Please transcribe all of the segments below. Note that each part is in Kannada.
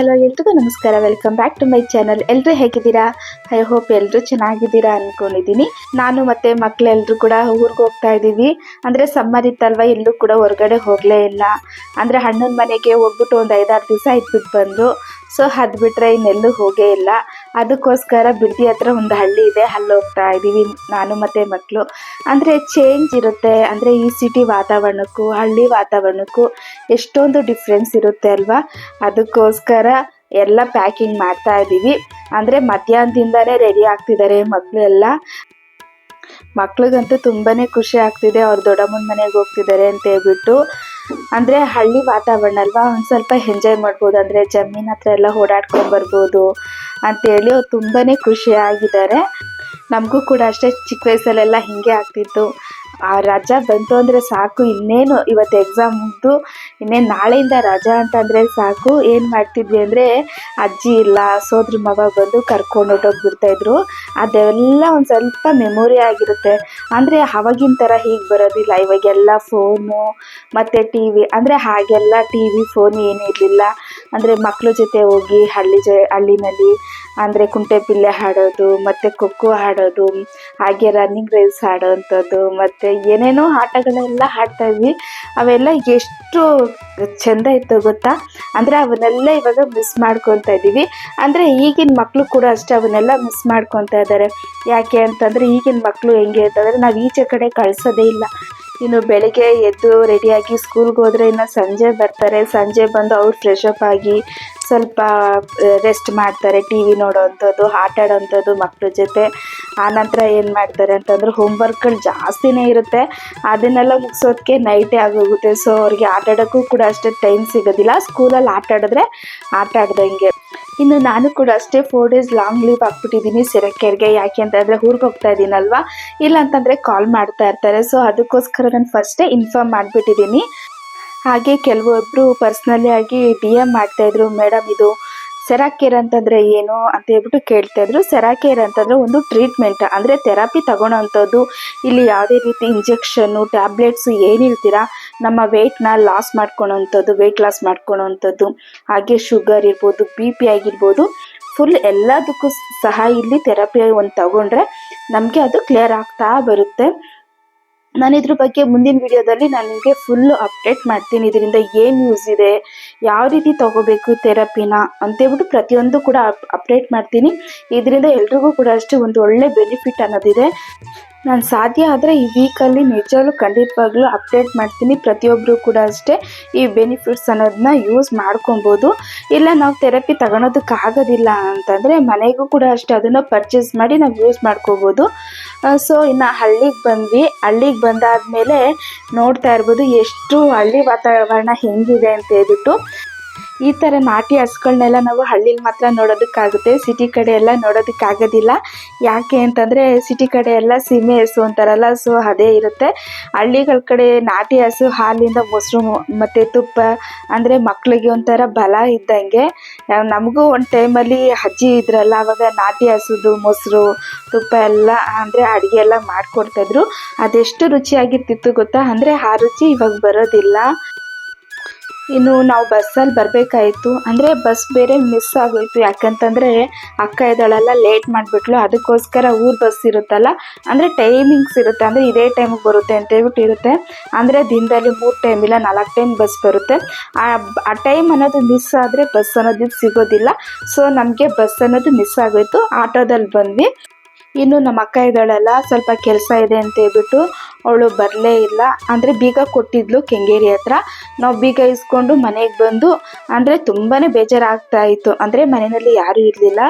ಹಲೋ ಎಲ್ರಿಗೂ ನಮಸ್ಕಾರ. Welcome back to my channel ಎಲ್ಲರೂ ಹೇಗಿದ್ದೀರಾ? ಐ ಹೋಪ್ ಎಲ್ಲರೂ ಚೆನ್ನಾಗಿದ್ದೀರಾ ಅನ್ಕೊಂಡಿದ್ದೀನಿ. ನಾನು ಮತ್ತೆ ಮಕ್ಕಳೆಲ್ಲರೂ ಕೂಡ ಊರಿಗೆ ಹೋಗ್ತಾ ಇದ್ದೀವಿ. ಅಂದರೆ ಸಮ್ಮರ್ ಇತ್ತಲ್ವ, ಎಲ್ಲೂ ಕೂಡ ಹೊರಗಡೆ ಹೋಗಲೇ ಇಲ್ಲ. ಅಂದರೆ ಅಣ್ಣನ ಮನೆಗೆ ಹೋಗ್ಬಿಟ್ಟು ಒಂದು ಐದಾರು ದಿವಸ ಇದ್ಬಿಟ್ಟು ಬಂದು. ಸೊ ಅದು ಬಿಟ್ಟರೆ ಇನ್ನೆಲ್ಲೂ ಹೋಗೇ ಇಲ್ಲ. ಅದಕ್ಕೋಸ್ಕರ ಬಿಡದಿ ಹತ್ರ ಒಂದು ಹಳ್ಳಿ ಇದೆ ಅಲ್ಲಿ ಹೋಗ್ತಾ ಇದ್ದೀವಿ ನಾನು ಮತ್ತು ಮಕ್ಕಳು ಅಂದರೆ ಚೇಂಜ್ ಇರುತ್ತೆ, ಅಂದರೆ ಈ ಸಿಟಿ ವಾತಾವರಣಕ್ಕೂ, ಹಳ್ಳಿ ವಾತಾವರಣಕ್ಕೂ ಎಷ್ಟೊಂದು ಡಿಫ್ರೆನ್ಸ್ ಇರುತ್ತೆ ಅಲ್ವಾ? ಅದಕ್ಕೋಸ್ಕರ ಎಲ್ಲ ಪ್ಯಾಕಿಂಗ್ ಮಾಡ್ತಾ ಇದ್ದೀವಿ ಅಂದರೆ ಮಧ್ಯಾಹ್ನದಿಂದನೇ ರೆಡಿ ಆಗ್ತಿದ್ದಾರೆ ಮಕ್ಕಳು ಎಲ್ಲ. ಮಕ್ಳಿಗಂತೂ ತುಂಬಾನೇ ಖುಷಿ ಆಗ್ತಿದೆ, ಅವ್ರ ದೊಡ್ಡಮ್ಮನ ಮನೆಗೆ ಹೋಗ್ತಿದ್ದಾರೆ ಅಂತ ಹೇಳ್ಬಿಟ್ಟು. ಅಂದರೆ ಹಳ್ಳಿ ವಾತಾವರಣ ಅಲ್ವಾ? ಒಂದು ಸ್ವಲ್ಪ ಎಂಜಾಯ್ ಮಾಡ್ಬೋದು. ಅಂದ್ರೆ ಜಮೀನ್ ಹತ್ರ ಎಲ್ಲ ಓಡಾಡ್ಕೊಂಡು ಬರ್ಬೋದು ಅಂತೇಳಿ ಅವ್ರು ತುಂಬಾನೇ ಖುಷಿಯಾಗಿದ್ದಾರೆ. ನಮಗೂ ಕೂಡ ಅಷ್ಟೇ ಚಿಕ್ಕ ವಯಸ್ಸಲ್ಲೆಲ್ಲ ಹಿಂಗೆ ಆಗ್ತಿತ್ತು. ಆ ರಜಾ ಬಂತು ಅಂದರೆ ಸಾಕು. ಇನ್ನೇನು ಇವತ್ತು ಎಕ್ಸಾಮ್ ಮುಗಿದು ಇನ್ನೇನು ನಾಳೆಯಿಂದ ರಜಾ ಅಂತಂದರೆ ಸಾಕು. ಏನು ಮಾಡ್ತಿದ್ವಿ ಅಂದರೆ ಅಜ್ಜಿ ಇಲ್ಲ, ಸೋದ್ರ ಮಗ ಬಂದು ಕರ್ಕೊಂಡು ಹೊರ್ಟೋಗ್ಬಿಡ್ತಾಯಿದ್ರು ಅದೆಲ್ಲ ಒಂದು ಸ್ವಲ್ಪ ಮೆಮೊರಿ ಆಗಿರುತ್ತೆ. ಅಂದರೆ ಅವಾಗಿನ ಥರ ಹೀಗೆ ಬರೋದಿಲ್ಲ. ಇವಾಗೆಲ್ಲ ಫೋನು ಮತ್ತು ಟಿ ವಿ ಅಂದರೆ ಹಾಗೆಲ್ಲ ಟಿ ವಿ ಫೋನ್ ಏನೂ ಇರಲಿಲ್ಲ. ಅಂದರೆ ಮಕ್ಳ ಜೊತೆ ಹೋಗಿ ಹಳ್ಳಿ ಜ, ಹಳ್ಳಿನಲ್ಲಿ, ಅಂದರೆ ಕುಂಟೆಬಿಲ್ಲೆ ಹಾಡೋದು, ಮತ್ತು ಖೋಖೋ ಆಡೋದು ಹಾಗೆ ರನ್ನಿಂಗ್ ರೇಸ್ ಆಡೋವಂಥದ್ದು, ಮತ್ತು ಏನೇನೋ ಆಟಗಳೆಲ್ಲ ಆಡ್ತಾ ಇದ್ವಿ. ಅವೆಲ್ಲ ಎಷ್ಟು ಚೆಂದ ಇತ್ತು ಗೊತ್ತಾ? ಅಂದರೆ ಅವನ್ನೆಲ್ಲ ಇವಾಗ ಮಿಸ್ ಮಾಡ್ಕೊತಾ ಇದ್ದೀವಿ. ಅಂದರೆ ಈಗಿನ ಮಕ್ಕಳು ಕೂಡ ಅಷ್ಟೇ ಅವನ್ನೆಲ್ಲ ಮಿಸ್ ಮಾಡ್ಕೊತಾ ಇದ್ದಾರೆ. ಯಾಕೆ ಅಂತಂದರೆ ಈಗಿನ ಮಕ್ಕಳು ಹೆಂಗೆ ಅಂತಂದರೆ ನಾವು ಈಚೆ ಕಡೆ ಕಳಿಸೋದೇ ಇಲ್ಲ. ಇನ್ನು ಬೆಳಿಗ್ಗೆ ಎದ್ದು ರೆಡಿಯಾಗಿ ಸ್ಕೂಲ್ಗೆ ಹೋದರೆ ಇನ್ನು ಸಂಜೆ ಬರ್ತಾರೆ. ಸಂಜೆ ಬಂದು ಅವ್ರು ಫ್ರೆಶ್ ಅಪ್ ಆಗಿ ಸ್ವಲ್ಪ ರೆಸ್ಟ್ ಮಾಡ್ತಾರೆ ಟಿ ವಿ ನೋಡೋವಂಥದ್ದು ಆಟ ಆಡೋವಂಥದ್ದು ಮಕ್ಕಳ ಜೊತೆ ಆನಂತರ ಏನು ಮಾಡ್ತಾರೆ ಅಂತಂದ್ರೆ ಹೋಮ್ವರ್ಕ್ಗಳು ಜಾಸ್ತಿನೇ ಇರುತ್ತೆ. ಅದನ್ನೆಲ್ಲ ಮುಗಿಸೋದಕ್ಕೆ ನೈಟೇ ಆಗೋಗುತ್ತೆ. ಸೊ ಅವ್ರಿಗೆ ಆಟ ಆಡೋಕ್ಕೂ ಕೂಡ ಅಷ್ಟೇ ಟೈಮ್ ಸಿಗೋದಿಲ್ಲ. ಸ್ಕೂಲಲ್ಲಿ ಆಟ ಆಡಿದ್ರೆ ಆಟ ಆಡ್ದಂಗೆ ಇನ್ನು ನಾನು ಕೂಡ ಅಷ್ಟೇ ಫೋರ್ ಡೇಸ್ ಲಾಂಗ್ ಲೀವ್ ಹಾಕ್ಬಿಟ್ಟಿದ್ದೀನಿ ಸಿರಕೆರೆಗೆ. ಯಾಕೆ ಅಂತಂದರೆ ಊರಿಗೆ ಹೋಗ್ತಾ ಇದ್ದೀನಲ್ವಾ? ಇಲ್ಲ ಅಂತಂದರೆ ಕಾಲ್ ಮಾಡ್ತಾ ಇರ್ತಾರೆ. ಸೊ ಅದಕ್ಕೋಸ್ಕರ ನಾನು ಫಸ್ಟೇ ಇನ್ಫಾರ್ಮ್ ಮಾಡಿಬಿಟ್ಟಿದ್ದೀನಿ. ಹಾಗೆ ಕೆಲವೊಬ್ರು ಪರ್ಸ್ನಲಿ ಆಗಿ ಡಿ ಎಂ ಮಾಡ್ತಾಯಿದ್ರು ಮೇಡಮ್ ಇದು ಸೆರಾಕೇರ್ ಅಂತಂದ್ರೆ ಏನು? ಅಂತ ಹೇಳ್ಬಿಟ್ಟು ಕೇಳ್ತಾ ಇದ್ರು. ಸೆರಾಕೇರ್ ಅಂತಂದ್ರೆ ಒಂದು ಟ್ರೀಟ್ಮೆಂಟ್ ಅಂದ್ರೆ ಥೆರಪಿ ತಗೊಳೋಂಥದ್ದು. ಇಲ್ಲಿ ಯಾವುದೇ ರೀತಿ ಇಂಜೆಕ್ಷನ್ನು ಟ್ಯಾಬ್ಲೆಟ್ಸ್ ಏನಿರ್ತೀರಾ ನಮ್ಮ ವೆಯ್ಟ್ನ ಲಾಸ್ ಮಾಡ್ಕೊಳೋಂಥದ್ದು ವೆಯ್ಟ್ ಲಾಸ್ ಮಾಡ್ಕೊಳೋಂಥದ್ದು. ಹಾಗೆ ಶುಗರ್ ಇರ್ಬೋದು ಬಿ ಪಿ ಆಗಿರ್ಬೋದು ಫುಲ್ ಎಲ್ಲದಕ್ಕೂ ಸಹ ಇಲ್ಲಿ ಥೆರಪಿ ಒಂದು ತಗೊಂಡ್ರೆ ನಮಗೆ ಅದು ಕ್ಲಿಯರ್ ಆಗ್ತಾ ಬರುತ್ತೆ. ನಾನು ಇದ್ರ ಬಗ್ಗೆ ಮುಂದಿನ ವಿಡಿಯೋದಲ್ಲಿ ನಾನು ನಿಮಗೆ ಫುಲ್ ಅಪ್ಡೇಟ್ ಮಾಡ್ತೀನಿ. ಇದರಿಂದ ಏನು ಯೂಸ್ ಇದೆ, ಯಾವ ರೀತಿ ತಗೋಬೇಕು ಥೆರಪಿನ ಅಂತೇಳ್ಬಿಟ್ಟು ಪ್ರತಿಯೊಂದು ಕೂಡ ಅಪ್ ಅಪ್ಡೇಟ್ ಮಾಡ್ತೀನಿ. ಇದರಿಂದ ಎಲ್ರಿಗೂ ಕೂಡ ಅಷ್ಟೇ ಒಂದು ಒಳ್ಳೆ ಬೆನಿಫಿಟ್ ಅನ್ನೋದಿದೆ. ನಾನು ಸಾಧ್ಯ ಆದರೆ ಈ ವೀಕಲ್ಲಿ ನಿಜವಾಗ್ಲೂ ಖಂಡಿತವಾಗ್ಲೂ ಅಪ್ಡೇಟ್ ಮಾಡ್ತೀನಿ. ಪ್ರತಿಯೊಬ್ಬರು ಕೂಡ ಅಷ್ಟೇ ಈ ಬೆನಿಫಿಟ್ಸ್ ಅನ್ನೋದನ್ನ ಯೂಸ್ ಮಾಡ್ಕೊಬೋದು. ಇಲ್ಲ ನಾವು ಥೆರಪಿ ತಗೊಳೋದಕ್ಕಾಗೋದಿಲ್ಲ ಅಂತಂದರೆ ಮನೆಗೂ ಕೂಡ ಅಷ್ಟೇ ಅದನ್ನು ಪರ್ಚೇಸ್ ಮಾಡಿ ನಾವು ಯೂಸ್ ಮಾಡ್ಕೋಬೋದು. ಸೊ ಇನ್ನು ಹಳ್ಳಿಗೆ ಬಂದ್ವಿ. ಹಳ್ಳಿಗೆ ಬಂದಾದಮೇಲೆ ನೋಡ್ತಾ ಇರ್ಬೋದು ಎಷ್ಟು ಹಳ್ಳಿ ವಾತಾವರಣ ಹೆಂಗಿದೆ ಅಂತ ಹೇಳ್ಬಿಟ್ಟು. ಈ ಥರ ನಾಟಿ ಹಸುಗಳನ್ನೆಲ್ಲ ನಾವು ಹಳ್ಳಿಲಿ ಮಾತ್ರ ನೋಡೋದಕ್ಕಾಗುತ್ತೆ. ಸಿಟಿ ಕಡೆ ಎಲ್ಲ ನೋಡೋದಕ್ಕಾಗೋದಿಲ್ಲ. ಯಾಕೆ ಅಂತಂದರೆ ಸಿಟಿ ಕಡೆ ಎಲ್ಲ ಸೀಮೆ ಹಸು ಅಂತಾರಲ್ಲ ಸೊ ಅದೇ ಇರುತ್ತೆ. ಹಳ್ಳಿಗಳ ಕಡೆ ನಾಟಿ ಹಸು ಹಾಲಿಂದ ಮೊಸರು ಮತ್ತು ತುಪ್ಪ ಅಂದರೆ ಮಕ್ಕಳಿಗೆ ಒಂಥರ ಬಲ ಇದ್ದಂಗೆ. ನಮಗೂ ಒಂದು ಟೈಮಲ್ಲಿ ಅಜ್ಜಿ ಇದ್ರಲ್ಲ, ಅವಾಗ ನಾಟಿ ಹಸುದು, ಮೊಸರು, ತುಪ್ಪ ಎಲ್ಲ ಅಂದರೆ ಅಡುಗೆ ಎಲ್ಲ ಮಾಡಿಕೊಡ್ತಾಯಿದ್ರು ಅದೆಷ್ಟು ರುಚಿಯಾಗಿರ್ತಿತ್ತು ಗೊತ್ತಾ? ಅಂದರೆ ಆ ರುಚಿ ಇವಾಗ ಬರೋದಿಲ್ಲ. ಇನ್ನು ನಾವು ಬಸ್ಸಲ್ಲಿ ಬರಬೇಕಾಯಿತು. ಅಂದರೆ ಬಸ್ ಬೇರೆ ಮಿಸ್ ಆಗೋಯ್ತು. ಯಾಕಂತಂದರೆ ಅಕ್ಕ ಇದ್ದಾಳೆಲ್ಲ ಲೇಟ್ ಮಾಡಿಬಿಟ್ಲು. ಅದಕ್ಕೋಸ್ಕರ ಊರು ಬಸ್ ಇರುತ್ತಲ್ಲ, ಅಂದರೆ ಟೈಮಿಂಗ್ಸ್ ಇರುತ್ತೆ. ಅಂದರೆ ಇದೇ ಟೈಮಿಗೆ ಬರುತ್ತೆ ಅಂತ ಹೇಳ್ಬಿಟ್ಟು ಇರುತ್ತೆ. ಅಂದರೆ ದಿನದಲ್ಲಿ ಮೂರು ಟೈಮ್ ಇಲ್ಲ, ನಾಲ್ಕು ಟೈಮ್ ಬಸ್ ಬರುತ್ತೆ. ಆ ಆ ಟೈಮ್ ಅನ್ನೋದು ಮಿಸ್ ಆದರೆ ಬಸ್ ಅನ್ನೋದು ಸಿಗೋದಿಲ್ಲ. ಸೊ ನಮಗೆ ಬಸ್ ಅನ್ನೋದು ಮಿಸ್ ಆಗೋಯ್ತು. ಆಟೋದಲ್ಲಿ ಬಂದ್ವಿ. ಇನ್ನು ನಮ್ಮ ಅಕ್ಕ ಇದ್ದಾಳಲ್ಲ, ಸ್ವಲ್ಪ ಕೆಲಸ ಇದೆ ಅಂತ ಹೇಳ್ಬಿಟ್ಟು ಅವಳು ಬರಲೇ ಇಲ್ಲ. ಅಂದರೆ ಬೀಗ ಕೊಟ್ಟಿದ್ಲು ಕೆಂಗೇರಿ ಹತ್ರ. ನಾವು ಬೀಗ ಇಸ್ಕೊಂಡು ಮನೆಗೆ ಬಂದು, ಅಂದರೆ ತುಂಬಾ ಬೇಜಾರಾಗ್ತಾ ಇತ್ತು. ಅಂದರೆ ಮನೆಯಲ್ಲಿ ಯಾರೂ ಇರಲಿಲ್ಲ.